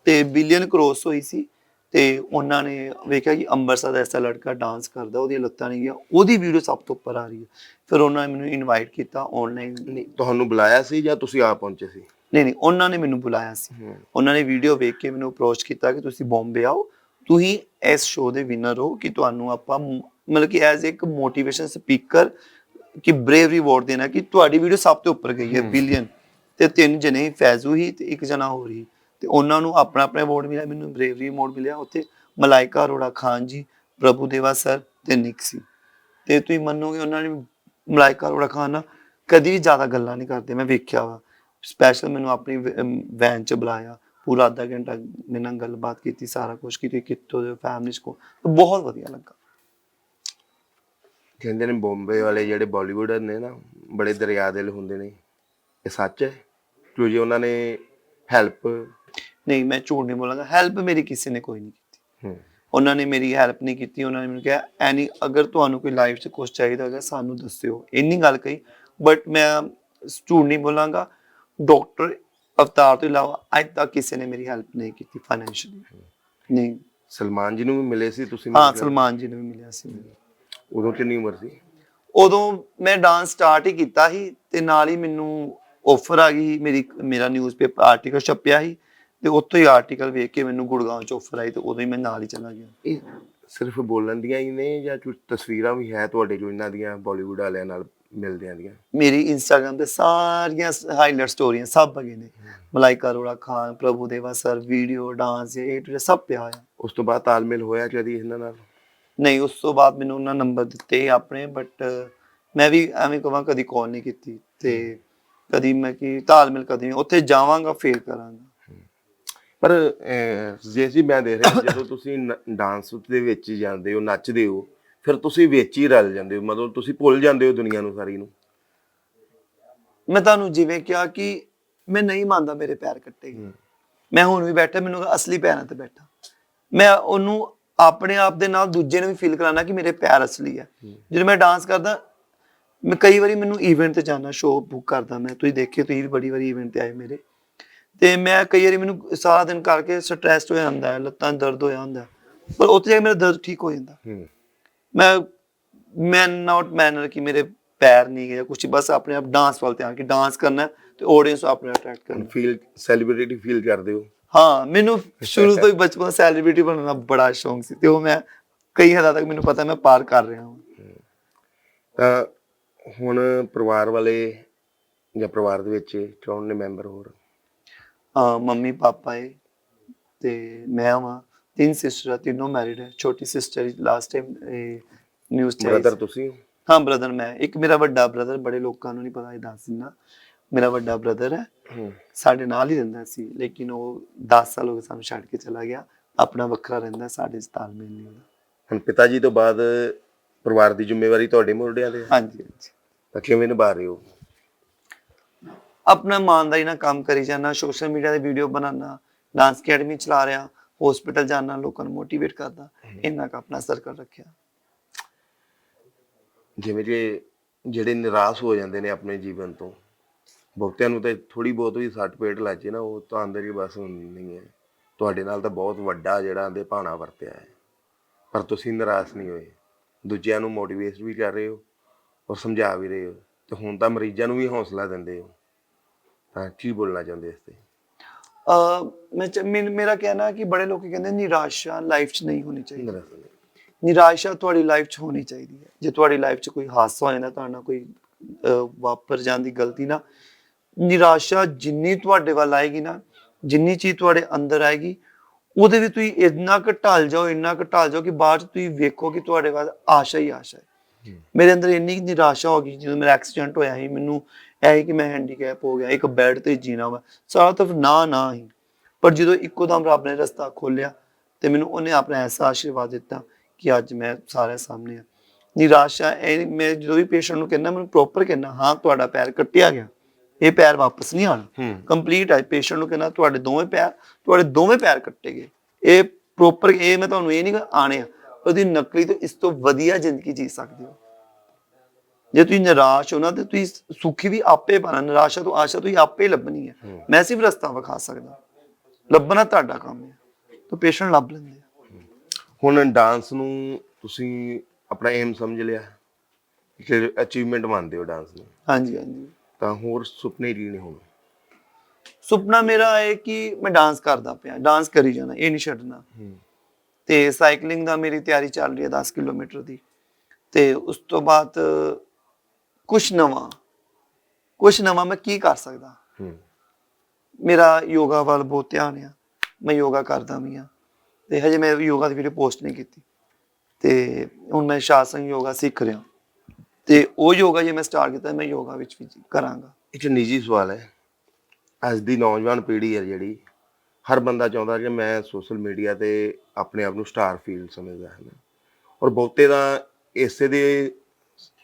Speaker 1: ਤੇ ਬਿਲੀਅਨ ਕ੍ਰੋਸ ਹੋਈ ਸੀ ਤੇ ਉਹਨਾਂ ਨੇ ਵੇਖਿਆ ਕਿ ਅੰਮ੍ਰਿਤਸਰ ਦਾ ਐਸਾ ਲੜਕਾ ਡਾਂਸ ਕਰਦਾ ਉਹਦੀਆਂ ਲੱਤਾਂ ਨਹੀਂ ਗਿਆ ਉਹਦੀ ਵੀਡੀਓ ਸਭ ਤੋਂ ਉੱਪਰ ਆ ਰਹੀ ਹੈ। ਫਿਰ ਉਹਨਾਂ ਨੇ ਮੈਨੂੰ ਇਨਵਾਈਟ ਕੀਤਾ ਆਨਲਾਈਨ ਨਹੀਂ
Speaker 2: ਤੁਹਾਨੂੰ ਬੁਲਾਇਆ ਸੀ ਜਾਂ ਤੁਸੀਂ ਆਪ ਪਹੁੰਚੇ ਸੀ?
Speaker 1: ਨਹੀਂ ਉਹਨਾਂ ਨੇ ਮੈਨੂੰ ਬੁਲਾਇਆ ਸੀ। ਉਹਨਾਂ ਨੇ ਵੀਡੀਓ ਵੇਖ ਕੇ ਮੈਨੂੰ ਅਪਰੋਚ ਕੀਤਾ ਕਿ ਤੁਸੀਂ ਬੰਬੇ ਆਓ ਤੁਸੀਂ ਇਸ ਸ਼ੋਅ ਦੇ ਵਿਨਰ ਹੋ ਕਿ ਤੁਹਾਨੂੰ ਆਪਾਂ ਮਤਲਬ ਕਿ ਐਜ਼ ਇੱਕ ਮੋਟੀਵੇਸ਼ਨ ਸਪੀਕਰ ਕਿ ਬ੍ਰੇਵਰੀ ਅਵਾਰਡ ਦੇਣਾ ਕਿ ਤੁਹਾਡੀ ਵੀਡੀਓ ਸਭ ਤੋਂ ਉੱਪਰ ਗਈ ਹੈ ਬਿਲੀਅਨ ਤੇ ਤਿੰਨ ਜਣੇ ਫੈਜ਼ੂ ਹੀ ਤੇ ਇੱਕ ਜਣਾ ਹੋਰ ਹੀ ਤੇ ਉਹਨਾਂ ਨੂੰ ਆਪਣਾ ਆਪਣਾ ਅਵਾਰਡ ਮਿਲਿਆ ਮੈਨੂੰ ਬ੍ਰੇਵਰੀ ਅਵਾਰਡ ਮਿਲਿਆ। ਉੱਥੇ ਮਲਾਇਕਾ ਅਰੋੜਾ ਖਾਨ ਜੀ ਪ੍ਰਭੂ ਦੇਵਾ ਸਰ ਤੇ ਨਿਕ ਸੀ। ਤੇ ਤੁਸੀਂ ਮੰਨੋਗੇ ਉਹਨਾਂ ਨੇ ਮਲਾਇਕਾ ਅਰੋੜਾ ਖਾਨ ਨਾਲ ਕਦੀ ਵੀ ਜ਼ਿਆਦਾ ਗੱਲਾਂ ਨਹੀਂ ਕਰਦੇ। ਮੈਂ ਵੇਖਿਆ ਵਾ। ਸਪੈਸ਼ਲ ਮੈਨੂੰ ਆਪਣੀ ਵੈਨ ਚ ਬੁਲਾਇਆ। ਪੂਰਾ ਅੱਧਾ ਘੰਟਾ ਮੇਰੇ ਨਾਲ ਗੱਲਬਾਤ ਕੀਤੀ ਸਾਰਾ ਕੁਝ ਕਿ ਤੁਸੀਂ ਕਿੱਥੋਂ ਦੇ ਫੈਮਿਲੀ ਕੋ ਬਹੁਤ ਵਧੀਆ ਲੱਗਾ।
Speaker 2: ਕਹਿੰਦੇ ਨੇ ਬੰਬੇ ਵਾਲੇ ਜਿਹੜੇ ਬਾਲੀਵੁੱਡ ਨੇ ਨਾ ਬੜੇ ਦਰਿਆ ਦਿਲ ਹੁੰਦੇ ਨੇ। ਇਹ ਸੱਚ ਹੈ? ਕਿਉਂ ਜੀ ਉਹਨਾਂ ਨੇ ਹੈਲਪ
Speaker 1: ਨਹੀਂ ਮੈਂ ਝੂਠ ਨਹੀਂ ਬੋਲਾਂਗਾ ਹੈਲਪ ਮੇਰੀ ਕਿਸੇ ਨੇ ਕੋਈ ਨਹੀਂ ਕੀਤੀ। ਉਹਨਾਂ ਨੇ ਮੇਰੀ ਹੈਲਪ ਨਹੀਂ ਕੀਤੀ ਉਹਨਾਂ ਨੇ ਮੈਨੂੰ ਕਿਹਾ ਐਨੀ ਅਗਰ ਤੁਹਾਨੂੰ ਕੋਈ ਲਾਈਫ 'ਚ ਕੁਝ ਚਾਹੀਦਾ ਹੋਗਾ ਸਾਨੂੰ ਦੱਸਿਓ। ਇੰਨੀ ਗੱਲ ਕਹੀ ਬਟ ਮੈਂ ਝੂਠ ਨਹੀਂ ਬੋਲਾਂਗਾ। ਡਾਕਟਰ ਅਵਤਾਰ ਤੋਂ ਇਲਾਵਾ ਅੱਜ ਤੱਕ ਕਿਸੇ ਨੇ ਮੇਰੀ ਹੈਲਪ ਨਹੀਂ ਕੀਤੀ ਫਾਈਨੈਂਸ਼ੀਅਲੀ ਨਹੀਂ।
Speaker 2: ਸਲਮਾਨ ਜੀ ਨੂੰ ਵੀ ਮਿਲੇ ਸੀ ਤੁਸੀਂ
Speaker 1: ਹਾਂ? ਸਲਮਾਨ ਜੀ ਨੂੰ ਵੀ ਮਿਲਿਆ ਸੀ।
Speaker 2: ਉਦੋਂ ਕਿੰਨੀ ਉਮਰ ਸੀ?
Speaker 1: ਉਦੋਂ ਮੈਂ ਡਾਂਸ ਸਟਾਰਟ ਹੀ ਕੀਤਾ ਸੀ ਤੇ ਨਾਲ ਹੀ ਮੈਨੂੰ ਆਫਰ ਆ ਗਈ ਮੇਰੀ ਮੇਰਾ ਨਿਊਜ਼ਪੇਪਰ ਆਰਟੀਕਲ ਛਪਿਆ ਸੀ ਤੇ ਉੱਥੋਂ ਹੀ ਆਰਟੀਕਲ ਵੇਖ ਕੇ ਮੈਨੂੰ ਗੁੜਗਾਉਂ ਚ ਆਫਰ ਆਈ ਤੇ ਉਦੋਂ ਹੀ ਮੈਂ ਨਾਲ ਹੀ ਚਲਾ ਗਿਆ।
Speaker 2: ਇਹ ਸਿਰਫ ਬੋਲਣ ਦੀਆਂ ਹੀ ਨੇ ਜਾਂ ਕੁਝ ਤਸਵੀਰਾਂ ਵੀ ਹੈ ਤੁਹਾਡੇ ਜੋ ਇਹਨਾਂ ਦੀਆਂ ਬਾਲੀਵੁੱਡ ਵਾਲਿਆਂ ਨਾਲ? ਮਿਲਦਿਆਂ ਦੀਆਂ
Speaker 1: ਮੇਰੀ ਇੰਸਟਾਗ੍ਰam ਤੇ ਸਾਰੀਆਂ ਹਾਈਲਾਈਟ ਸਟੋਰੀਆਂ ਸਭ ਹੈਗੇ ਨੇ। Malaika Arora Khan Prabhu Deva sir video dance ਇਹ ਟੂ ਸਭ ਪਿਆ ਹੋਇਆ।
Speaker 2: ਉਸ ਤੋਂ ਬਾਅਦ ਤਾਲਮੇਲ ਹੋਇਆ ਕਦੀ ਇਹਨਾਂ ਨਾਲ?
Speaker 1: ਨਹੀਂ ਉਸ ਤੋਂ ਬਾਅਦ ਮੈਨੂੰ ਉਹਨਾਂ ਨੰਬਰ ਦਿੱਤੇ ਆਪਣੇ ਬਟ ਮੈਂ ਵੀ ਐਵੇਂ ਕਹਾਂ ਕਦੀ ਕਾਲ ਨਹੀਂ ਕੀਤੀ। ਤੇ ਕਦੀ ਮੈਂ ਕਿ ਤਾਲਮੇਲ ਕਦੀ। ਉੱਥੇ ਜਾਵਾਂਗਾ ਫੇਰ ਕਰਾਂਗਾ।
Speaker 2: ਪਰ ਜੇ ਜੀ ਮੈਂ ਦੇਖ ਰਿਹਾ ਜਦੋਂ ਤੁਸੀਂ ਡਾਂਸ ਦੇ ਵਿੱਚ ਜਾਂਦੇ ਹੋ ਨੱਚਦੇ ਹੋ ਫਿਰ ਤੁਸੀਂ ਵਿੱਚ ਹੀ ਰਲ ਜਾਂਦੇ ਹੋ ਮਤਲਬ ਤੁਸੀਂ ਭੁੱਲ ਜਾਂਦੇ ਹੋ ਦੁਨੀਆ ਨੂੰ ਸਾਰੀ ਨੂੰ।
Speaker 1: ਮੈਂ ਤੁਹਾਨੂੰ ਜਿਵੇਂ ਕਿਹਾ ਕਿ ਮੈਂ ਨਹੀਂ ਮੰਨਦਾ ਮੇਰੇ ਪੈਰ ਕੱਟੇ। ਗਏ ਮੈਂ ਹੁਣ ਵੀ ਬੈਠਾ ਮੈਨੂੰ ਅਸਲੀ ਪੈਰਾਂ ਤੇ ਬੈਠਾ। ਮੈਂ ਉਹਨੂੰ ਆਪਣੇ ਆਪ ਦੇ ਨਾਲ ਦੂਜੇ ਨੂੰ ਵੀ ਫੀਲ ਕਰਾਉਣਾ ਕਿ ਮੇਰੇ ਪੈਰ ਅਸਲੀ ਹੈ। ਜਦੋਂ ਮੈਂ ਡਾਂਸ ਕਰਦਾ ਮੈਂ ਕਈ ਵਾਰੀ ਮੈਨੂੰ ਇਵੈਂਟ ਤੇ ਜਾਣਾ ਸ਼ੋਅ ਬੁੱਕ ਕਰਦਾ ਮੈਂ। ਤੁਸੀਂ ਦੇਖਿਓ ਤੁਸੀਂ ਵੀ ਬੜੀ ਵਾਰੀ ਇਵੈਂਟ ਤੇ ਆਏ ਮੇਰੇ। ਤੇ ਮੈਂ ਕਈ ਵਾਰੀ ਮੈਨੂੰ ਸਾਰਾ ਦਿਨ ਕਰਕੇ ਸਟ੍ਰੈਸਡ ਹੋ ਜਾਂਦਾ ਲੱਤਾਂ ਦਰਦ ਹੈ। ਪਰ ਉੱਥੇ ਜਾ ਕੇ ਮੇਰਾ ਦਰਦ ਠੀਕ ਹੋ ਜਾਂਦਾ। ਮੈਂ ਮੈਂ ਨਾਟ ਮੈਨਰ ਕਿ ਮੇਰੇ ਪੈਰ ਨਹੀਂ ਗਏ ਕੁਝ ਬਸ ਆਪਣੇ ਆਪ ਡਾਂਸ ਵੱਲ ਧਿਆਨ ਕਿ ਡਾਂਸ ਕਰਨਾ ਹੈ ਤੇ ਆਡੀਅנס ਆਪਣੇ ਅਟਰੈਕਟ ਕਰਨਾ
Speaker 2: ਫੀਲ ਸੈਲੀਬ੍ਰਿਟੀ ਫੀਲ ਕਰਦੇ ਹੋ?
Speaker 1: ਹਾਂ ਮੈਨੂੰ ਸ਼ੁਰੂ ਤੋਂ ਹੀ ਬਚਪਨ ਸੈਲੀਬ੍ਰਿਟੀ ਬਣਨ ਦਾ ਬੜਾ ਸ਼ੌਂਕ ਸੀ ਤੇ ਉਹ ਮੈਂ ਕਈ ਹੱਦਾਂ ਤੱਕ ਮੈਨੂੰ ਪਤਾ ਮੈਂ ਪਾਰ ਕਰ ਰਿਹਾ ਹਾਂ।
Speaker 2: ਤਾਂ ਹੁਣ ਪਰਿਵਾਰ ਵਾਲੇ ਜਾਂ ਪਰਿਵਾਰ ਦੇ ਵਿੱਚ ਕੌਣ ਨੇ ਮੈਂਬਰ ਹੋਰ?
Speaker 1: ਮੰਮੀ ਪਾਪਾ ਏ ਤੇ ਮੈਂ ਵਾਂ। ਤਿੰਨ ਸਿਸਟਰ ਤਿੰਨੋਂ ਮੈਰਿਡ ਹੈ ਛੋਟੀ ਸਿਸਟਰ ਲਾਸਟ ਟਾਈਮ ਨਿਊਜ਼ ਚ ਆਈ
Speaker 2: ਬ੍ਰਦਰ
Speaker 1: ਸੀ।
Speaker 2: ਤੁਸੀਂ?
Speaker 1: ਹਾਂ ਬ੍ਰਦਰ ਮੈਂ। ਇੱਕ ਮੇਰਾ ਵੱਡਾ ਬ੍ਰਦਰ ਬੜੇ ਲੋਕਾਂ ਨੂੰ ਨਹੀਂ ਪਤਾ ਇਹ ਦੱਸ ਦਿੰਦਾ। ਮੇਰਾ ਵੱਡਾ ਬ੍ਰਦਰ ਹੈ
Speaker 2: ਹੂੰ।
Speaker 1: ਸਾਡੇ ਨਾਲ ਹੀ ਰਹਿੰਦਾ ਸੀ ਲੇਕਿਨ ਉਹ 10 ਸਾਲ ਹੋ ਗਏ ਸਾਨੂੰ ਛੱਡ ਕੇ ਚਲਾ ਗਿਆ। ਆਪਣਾ ਵੱਖਰਾ ਰਹਿੰਦਾ ਸਾਡੇ 'ਚ ਤਾਲਮੇਲ ਨਹੀਂ ਉਹਦਾ
Speaker 2: ਹੁਣ ਪਿਤਾ ਜੀ ਤੋਂ ਬਾਅਦ ਪਰਿਵਾਰ ਦੀ ਜ਼ਿੰਮੇਵਾਰੀ ਤੁਹਾਡੇ ਮੋਢਿਆਂ ਤੇ ਹੈ
Speaker 1: ਹਾਂਜੀ ਹਾਂਜੀ।
Speaker 2: ਤਾਂ ਕਿਵੇਂ ਨਿਭਾ ਰਹੇ ਹੋ
Speaker 1: ਆਪਣਾ ਇਮਾਨਦਾਰੀ ਨਾਲ ਕੰਮ ਕਰੀ ਜਾਣਾ ਸੋਸ਼ਲ ਮੀਡੀਆ ਤੇ ਵੀਡੀਓ ਬਣਾਉਣਾ ਡਾਂਸ ਅਕੈਡਮੀ ਚਲਾ ਰਿਹਾ। ਹਸਪੀਟਲ ਜਾਣਾ ਲੋਕਾਂ ਨੂੰ ਮੋਟੀਵੇਟ ਕਰਦਾ ਇੰਨਾ ਕੁ ਆਪਣਾ ਸਰਕਲ ਰੱਖਿਆ।
Speaker 2: ਜਿਵੇਂ ਕਿ ਜਿਹੜੇ ਨਿਰਾਸ਼ ਹੋ ਜਾਂਦੇ ਨੇ ਆਪਣੇ ਜੀਵਨ ਤੋਂ ਬਹੁਤਿਆਂ ਨੂੰ ਤਾਂ ਥੋੜੀ ਬਹੁਤ ਵੀ ਸੱਟ ਪੇਟ ਲੱਗ ਜੇ ਨਾ ਉਹ ਤਾਂ ਅੰਦਰ ਹੀ ਬਸ ਨਹੀਂ ਹੈ ਤੁਹਾਡੇ ਨਾਲ ਤਾਂ ਬਹੁਤ ਵੱਡਾ ਜਿਹੜਾ ਆਂਦੇ ਭਾਣਾ ਵਰਤਿਆ ਹੈ। ਪਰ ਤੁਸੀਂ ਨਿਰਾਸ਼ ਨਹੀਂ ਹੋਏ। ਦੂਜਿਆਂ ਨੂੰ ਮੋਟੀਵੇਟ ਵੀ ਕਰ ਰਹੇ ਹੋ ਔਰ ਸਮਝਾ ਵੀ ਰਹੇ ਹੋ। ਤੇ ਹੁਣ ਤਾਂ ਮਰੀਜ਼ਾਂ ਨੂੰ ਵੀ ਹੌਸਲਾ ਦਿੰਦੇ ਹੋ। ਤਾਂ ਕੀ ਬੋਲਣਾ ਚਾਹੁੰਦੇ ਇਸ ਤੇ?
Speaker 1: ਮੈਂ ਮੇਰਾ ਕਹਿਣਾ ਕਿ ਬੜੇ ਲੋਕ ਕਹਿੰਦੇ ਨਿਰਾਸ਼ਾ ਲਾਈਫ 'ਚ ਨਹੀਂ ਹੋਣੀ ਚਾਹੀਦੀ।
Speaker 2: ਨਿਰਾਸ਼
Speaker 1: ਤੁਹਾਡੀ ਲਾਈਫ 'ਚ ਹੋਣੀ ਚਾਹੀਦੀ ਹੈ। ਜੇ ਤੁਹਾਡੀ ਲਾਈਫ 'ਚ ਕੋਈ ਹਾਦਸਾ ਹੋ ਜਾਂਦਾ ਤੁਹਾਡੇ ਕੋਈ ਵਾਪਰ ਜਾਂਦੀ ਗਲਤੀ ਨਾ ਨਿਰਾਸ਼ਾ ਜਿੰਨੀ ਤੁਹਾਡੇ ਵੱਲ ਆਏਗੀ ਨਾ ਜਿੰਨੀ ਚੀਜ਼ ਤੁਹਾਡੇ ਅੰਦਰ ਆਏਗੀ ਉਹਦੇ ਵਿੱਚ ਤੁਸੀਂ ਇੰਨਾ ਕੁ ਢਲ ਜਾਓ ਇੰਨਾ ਕੁ ਢਲ ਜਾਓ ਕਿ ਬਾਅਦ ਤੁਸੀਂ ਵੇਖੋ ਕਿ ਤੁਹਾਡੇ ਵੱਲ ਆਸ਼ਾ ਹੀ ਆਸ਼ਾ ਹੈ। ਮੇਰੇ ਅੰਦਰ ਇੰਨੀ ਨਿਰਾਸ਼ਾ ਹੋ ਗਈ ਜਦੋਂ ਮੇਰਾ ਐਕਸੀਡੈਂਟ ਹੋਇਆ ਸੀ ਮੈਨੂੰ ਇਹ ਕਿ ਮੈਂ ਹੈਂਡੀਕੈਪ ਹੋ ਗਿਆ ਇੱਕ ਬੈੱਡ ਤੇ ਜੀਣਾ ਵਾ। ਸਾਰਾ ਤਰਫ ਨਾ ਨਾ ਹੀ। ਪਰ ਜਦੋਂ ਇੱਕੋ ਦਮ ਰੱਬ ਨੇ ਰਸਤਾ ਖੋਲਿਆ ਤੇ ਮੈਨੂੰ ਉਹਨੇ ਆਪਣਾ ਐਸਾ ਆਸ਼ੀਰਵਾਦ ਦਿੱਤਾ ਕਿ ਅੱਜ ਮੈਂ ਸਾਰਿਆਂ ਸਾਹਮਣੇ ਆ। ਨਿਰਾਸ਼ਾ ਇਹ ਮੈਂ ਜਦੋਂ ਵੀ ਪੇਸ਼ੈਂਟ ਨੂੰ ਕਹਿੰਦਾ ਮੈਨੂੰ ਪ੍ਰੋਪਰ ਕਹਿੰਦਾ ਹਾਂ ਤੁਹਾਡਾ ਪੈਰ ਕੱਟਿਆ ਗਿਆ। ਇਹ ਪੈਰ ਵਾਪਸ ਨਹੀਂ ਆਣਾ ਕੰਪਲੀਟ ਹੈ ਪੇਸ਼ੈਂਟ ਨੂੰ ਕਹਿੰਦਾ ਤੁਹਾਡੇ ਦੋਵੇਂ ਪੈਰ ਤੁਹਾਡੇ ਦੋਵੇਂ ਪੈਰ ਕੱਟੇ ਗਏ। ਇਹ ਪ੍ਰੋਪਰ ਇਹ ਮੈਂ ਤੁਹਾਨੂੰ ਇਹ ਨਹੀਂ ਆਣੇ ਉਹਦੀ ਨਕਲੀ ਤੋਂ ਇਸ ਤੋਂ ਵਧੀਆ ਜ਼ਿੰਦਗੀ ਜੀ ਸਕਦੇ ਹੋ। ਜੇ ਤੁਸੀਂ ਨਿਰਾਸ਼ ਹੋ ਨਾ ਤੇ ਤੁਸੀਂ ਸੁਖੀ ਵੀ ਆਪੇ ਪਾਣਾ ਨਿਰਾਸ਼ਾ ਤੋਂ ਆਸ਼ਾ ਤੁਸੀਂ ਆਪੇ ਲੱਭਣੀ ਹੈ। ਮੈਂ ਸਿਰਫ ਰਸਤਾ ਵਿਖਾ ਸਕਦਾ। ਲੱਭਣਾ ਤੁਹਾਡਾ ਕੰਮ ਹੈ। ਤਾਂ ਪੇਸ਼ੈਂਟ ਲੱਭ ਲੈਂਦੇ ਆ।
Speaker 2: ਹੁਣ ਡਾਂਸ ਨੂੰ ਤੁਸੀਂ ਆਪਣਾ ਏਮ ਸਮਝ ਲਿਆ ਕਿ ਅਚੀਵਮੈਂਟ ਮੰਨਦੇ ਹੋ ਡਾਂਸ ਨੂੰ।
Speaker 1: ਹਾਂਜੀ ਹਾਂਜੀ।
Speaker 2: ਤਾਂ ਹੋਰ ਸੁਪਨੇ ਨੇ ਹੁਣ?
Speaker 1: ਸੁਪਨਾ ਮੇਰਾ ਹੈ ਕਿ ਮੈਂ ਡਾਂਸ ਕਰਦਾ ਪਿਆ ਡਾਂਸ ਕਰੀ ਜਾਣਾ ਇਹ ਨਹੀਂ ਛੱਡਣਾ। ਤੇ ਸਾਈਕਲਿੰਗ ਦਾ ਮੇਰੀ ਤਿਆਰੀ ਚੱਲ ਰਹੀ ਹੈ 10 ਕਿਲੋਮੀਟਰ ਦੀ। ਤੇ ਉਸ ਤੋਂ ਬਾਅਦ ਕੁਛ ਨਵਾਂ ਕੁਛ ਨਵਾਂ ਮੈਂ ਕੀ ਕਰ ਸਕਦਾ? ਮੇਰਾ ਯੋਗਾ ਵੱਲ ਬਹੁਤ ਧਿਆਨ ਆ ਮੈਂ ਯੋਗਾ ਕਰਦਾ ਵੀ ਆ ਤੇ ਹਜੇ ਮੈਂ ਯੋਗਾ ਦੀ ਵੀਡੀਓ ਪੋਸਟ ਨਹੀਂ ਕੀਤੀ ਤੇ ਹੁਣ ਮੈਂ ਸ਼ਾਸਨ ਯੋਗਾ ਸਿੱਖ ਰਿਹਾ। ਤੇ ਉਹ ਯੋਗਾ ਜੇ ਮੈਂ ਸਟਾਰਟ ਕੀਤਾ ਮੈਂ ਯੋਗਾ ਵਿੱਚ ਵੀ ਕਰਾਂਗਾ।
Speaker 2: ਇੱਕ ਨਿੱਜੀ ਸਵਾਲ ਹੈ। ਅੱਜ ਦੀ ਨੌਜਵਾਨ ਪੀੜ੍ਹੀ ਹੈ ਜਿਹੜੀ ਹਰ ਬੰਦਾ ਚਾਹੁੰਦਾ ਕਿ ਮੈਂ ਸੋਸ਼ਲ ਮੀਡੀਆ ਤੇ ਆਪਣੇ ਆਪ ਨੂੰ ਸਟਾਰ ਫੀਲ ਸਮਝਦਾ ਹੈ। ਔਰ ਬਹੁਤੇ ਤਾਂ ਇਸੇ ਦੇ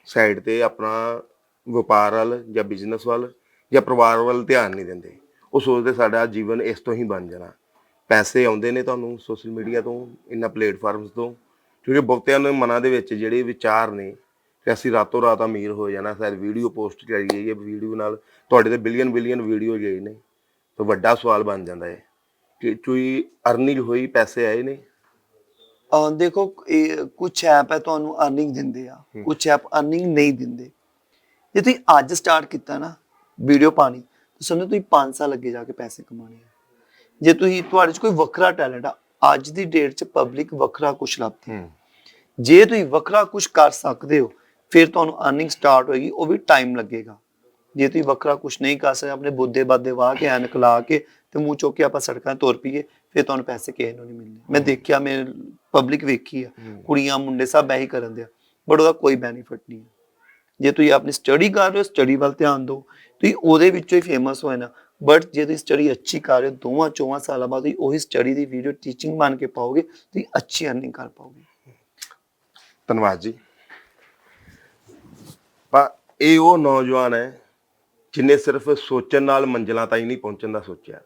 Speaker 2: ਸਾਈਡ ਤੇ ਆਪਣਾ ਵਪਾਰ ਵੱਲ ਜਾਂ ਬਿਜ਼ਨਸ ਵੱਲ ਜਾਂ ਪਰਿਵਾਰ ਵੱਲ ਧਿਆਨ ਨਹੀਂ ਦਿੰਦੇ। ਉਹ ਸੋਚਦੇ ਸਾਡਾ ਜੀਵਨ ਇਸ ਤੋਂ ਹੀ ਬਣ ਜਾਣਾ। ਪੈਸੇ ਆਉਂਦੇ ਨੇ ਤੁਹਾਨੂੰ ਸੋਸ਼ਲ ਮੀਡੀਆ ਤੋਂ, ਇਹਨਾਂ ਪਲੇਟਫਾਰਮਸ ਤੋਂ, ਕਿਉਂਕਿ ਬਹੁਤਿਆਂ ਦੇ ਮਨਾਂ ਦੇ ਵਿੱਚ ਜਿਹੜੇ ਵਿਚਾਰ ਨੇ, ਕਿ ਅਸੀਂ ਰਾਤੋਂ ਰਾਤ ਅਮੀਰ ਹੋ ਜਾਣਾ, ਸ਼ਾਇਦ ਵੀਡੀਓ ਪੋਸਟ ਕਰੀਏ ਇਹ ਵੀਡੀਓ ਨਾਲ ਤੁਹਾਡੇ ਤੇ ਬਿਲੀਅਨ ਬਿਲੀਅਨ ਵੀਡੀਓ ਗਏ ਨੇ, ਤਾਂ ਵੱਡਾ ਸਵਾਲ ਬਣ ਜਾਂਦਾ ਹੈ ਕਿ ਕੋਈ ਅਰਨਿੰਗ ਹੋਈ, ਪੈਸੇ ਆਏ ਨੇ?
Speaker 1: ਦੇਖੋ ਇਹ ਕੁਝ ਐਪ ਹੈ ਤੁਹਾਨੂੰ ਅਰਨਿੰਗ ਦਿੰਦੇ ਆ। ਕੁਝ ਐਪ ਅਰਨਿੰਗ ਨਹੀਂ ਦਿੰਦੇ। ਜੇ ਤੁਸੀਂ ਅੱਜ ਸਟਾਰਟ ਕੀਤਾ ਨਾ ਵੀਡੀਓ ਪਾਣੀ ਤਾਂ ਸਮਝੋ ਤੁਸੀਂ 5 ਸਾਲ ਅੱਗੇ ਜਾ ਕੇ ਪੈਸੇ ਕਮਾਣੇ ਆ। ਜੇ ਤੁਸੀਂ ਤੁਹਾਡੇ 'ਚ ਕੋਈ ਵੱਖਰਾ ਟੈਲੈਂਟ ਆ ਅੱਜ ਦੀ ਡੇਟ 'ਚ ਪਬਲਿਕ ਵੱਖਰਾ ਕੁਝ ਲੱਭਦੀ ਹੈ। ਜੇ ਤੁਸੀਂ ਵੱਖਰਾ ਕੁਝ ਕਰ ਸਕਦੇ ਹੋ ਫਿਰ ਤੁਹਾਨੂੰ ਅਰਨਿੰਗ ਸਟਾਰਟ ਹੋਏਗੀ ਉਹ ਵੀ ਟਾਈਮ ਲੱਗੇਗਾ। ਜੇ ਤੁਸੀਂ ਵੱਖਰਾ ਕੁਝ ਨਹੀਂ ਕਰ ਸਕਦੇ ਆਪਣੇ ਬੁੱਧੇ ਬਾਦੇ ਵਾਹ ਕੇ ਐਨਕ ਲਾ ਕੇ ਤੇ ਮੂੰਹ ਚੁੱਕ ਕੇ ਆਪਾਂ ਸੜਕਾਂ 'ਤੇ ਤੁਰ ਪਈਏ ਫਿਰ ਤੁਹਾਨੂੰ ਪੈਸੇ ਕਿਸੇ ਨੂੰ ਨਹੀਂ ਮਿਲਣੇ। ਮੈਂ ਦੇਖਿਆ ਮੈਂ ਪਬਲਿਕ ਵੇਖੀ ਆ ਕੁੜੀਆਂ ਮੁੰਡੇ ਸਭ ਇਹੀ ਕਰਨ ਦੇ ਆ ਬਟ ਉਹਦਾ ਕੋਈ ਬੈਨੀਫਿਟ ਨਹੀਂ ਹੈ ਜੇ ਤੁਸੀਂ ਆਪਣੀ ਸਟੱਡੀ ਕਰ ਰਹੇ ਹੋ ਸਟੱਡੀ ਵੱਲ ਧਿਆਨ ਦਿਓ ਤੁਸੀਂ ਉਹਦੇ ਵਿੱਚੋਂ ਹੀ ਫੇਮਸ ਹੋਏ ਨਾ ਬਟ ਜੇ ਤੁਸੀਂ ਸਟੱਡੀ ਅੱਛੀ ਕਰ ਰਹੇ ਹੋ ਦੋਵਾਂ ਚੌਵਾਂ ਸਾਲਾਂ ਬਾਅਦ ਤੁਸੀਂ ਉਹੀ ਸਟੱਡੀ ਦੀ ਵੀਡੀਓ ਟੀਚਿੰਗ ਬਣ ਕੇ ਪਾਓਗੇ ਤੁਸੀਂ ਅੱਛੀ ਅਰਨਿੰਗ ਕਰ ਪਾਓਗੇ।
Speaker 2: ਧੰਨਵਾਦ ਜੀ। ਪਰ ਇਹ ਉਹ ਨੌਜਵਾਨ ਹੈ ਜਿਨੇ ਸਿਰਫ ਸੋਚਣ ਨਾਲ ਮੰਜ਼ਲਾਂ ਤਾਈਂ ਨਹੀਂ ਪਹੁੰਚਣ ਦਾ ਸੋਚਿਆ।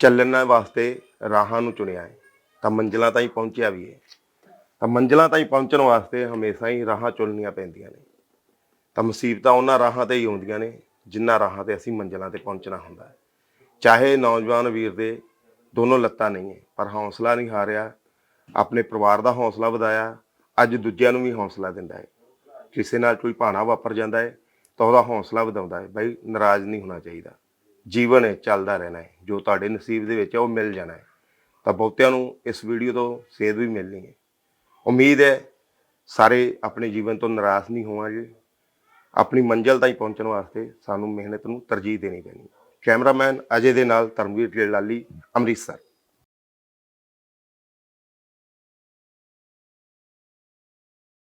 Speaker 2: ਚੱਲਣ ਵਾਸਤੇ ਰਾਹਾਂ ਨੂੰ ਚੁਣਿਆ ਹੈ। ਤਾਂ ਮੰਜ਼ਿਲਾਂ ਤਾਈਂ ਪਹੁੰਚਿਆ ਵੀ ਹੈ ਤਾਂ ਮੰਜ਼ਿਲਾਂ ਤਾਈਂ ਪਹੁੰਚਣ ਵਾਸਤੇ ਹਮੇਸ਼ਾ ਹੀ ਰਾਹਾਂ ਚੁਣਨੀਆਂ ਪੈਂਦੀਆਂ ਨੇ। ਤਾਂ ਮੁਸੀਬਤਾਂ ਉਹਨਾਂ ਰਾਹਾਂ ਤੇ ਹੀ ਆਉਂਦੀਆਂ ਨੇ ਜਿਨ੍ਹਾਂ ਰਾਹਾਂ ਤੇ ਅਸੀਂ ਮੰਜ਼ਿਲਾਂ ਤੇ ਪਹੁੰਚਣਾ ਹੁੰਦਾ ਹੈ। ਚਾਹੇ ਨੌਜਵਾਨ ਵੀਰ ਦੇ ਦੋਨੋਂ ਲੱਤਾਂ ਨਹੀਂ ਹੈ ਪਰ ਹੌਸਲਾ ਨਹੀਂ ਹਾਰਿਆ, ਆਪਣੇ ਪਰਿਵਾਰ ਦਾ ਹੌਸਲਾ ਵਧਾਇਆ, ਅੱਜ ਦੂਜਿਆਂ ਨੂੰ ਵੀ ਹੌਸਲਾ ਦਿੰਦਾ ਹੈ। ਕਿਸੇ ਨਾਲ ਕੋਈ ਭਾਣਾ ਵਾਪਰ ਜਾਂਦਾ ਹੈ, ਤਾਂ ਉਹਦਾ ਹੌਸਲਾ ਵਧਾਉਂਦਾ ਹੈ, ਬਈ ਨਾਰਾਜ਼ ਨਹੀਂ ਹੋਣਾ ਚਾਹੀਦਾ। ਜੀਵਨ ਹੈ ਚੱਲਦਾ ਰਹਿਣਾ ਹੈ, ਜੋ ਤੁਹਾਡੇ ਨਸੀਬ ਦੇ ਵਿੱਚ ਹੈ, ਉਹ ਮਿਲ ਜਾਣਾ ਹੈ। ਤਾਂ ਬਹੁਤਿਆਂ ਨੂੰ ਇਸ ਵੀਡੀਓ ਤੋਂ ਸੇਧ ਵੀ ਮਿਲਣੀ ਹੈ। ਉਮੀਦ ਹੈ ਸਾਰੇ ਆਪਣੇ ਜੀਵਨ ਤੋਂ ਨਿਰਾਸ਼ ਨਹੀਂ ਹੋਵਾਂਗੇ। ਆਪਣੀ ਮੰਜ਼ਿਲ ਤਾਈਂ ਪਹੁੰਚਣ ਵਾਸਤੇ ਸਾਨੂੰ ਮਿਹਨਤ ਨੂੰ ਤਰਜੀਹ ਦੇਣੀ ਪੈਣੀ ਕੈਮਰਾਮੈਨ ਅਜੇ ਦੇ ਨਾਲ ਧਰਮਵੀਰ ਲਾਲੀ ਅੰਮ੍ਰਿਤਸਰ।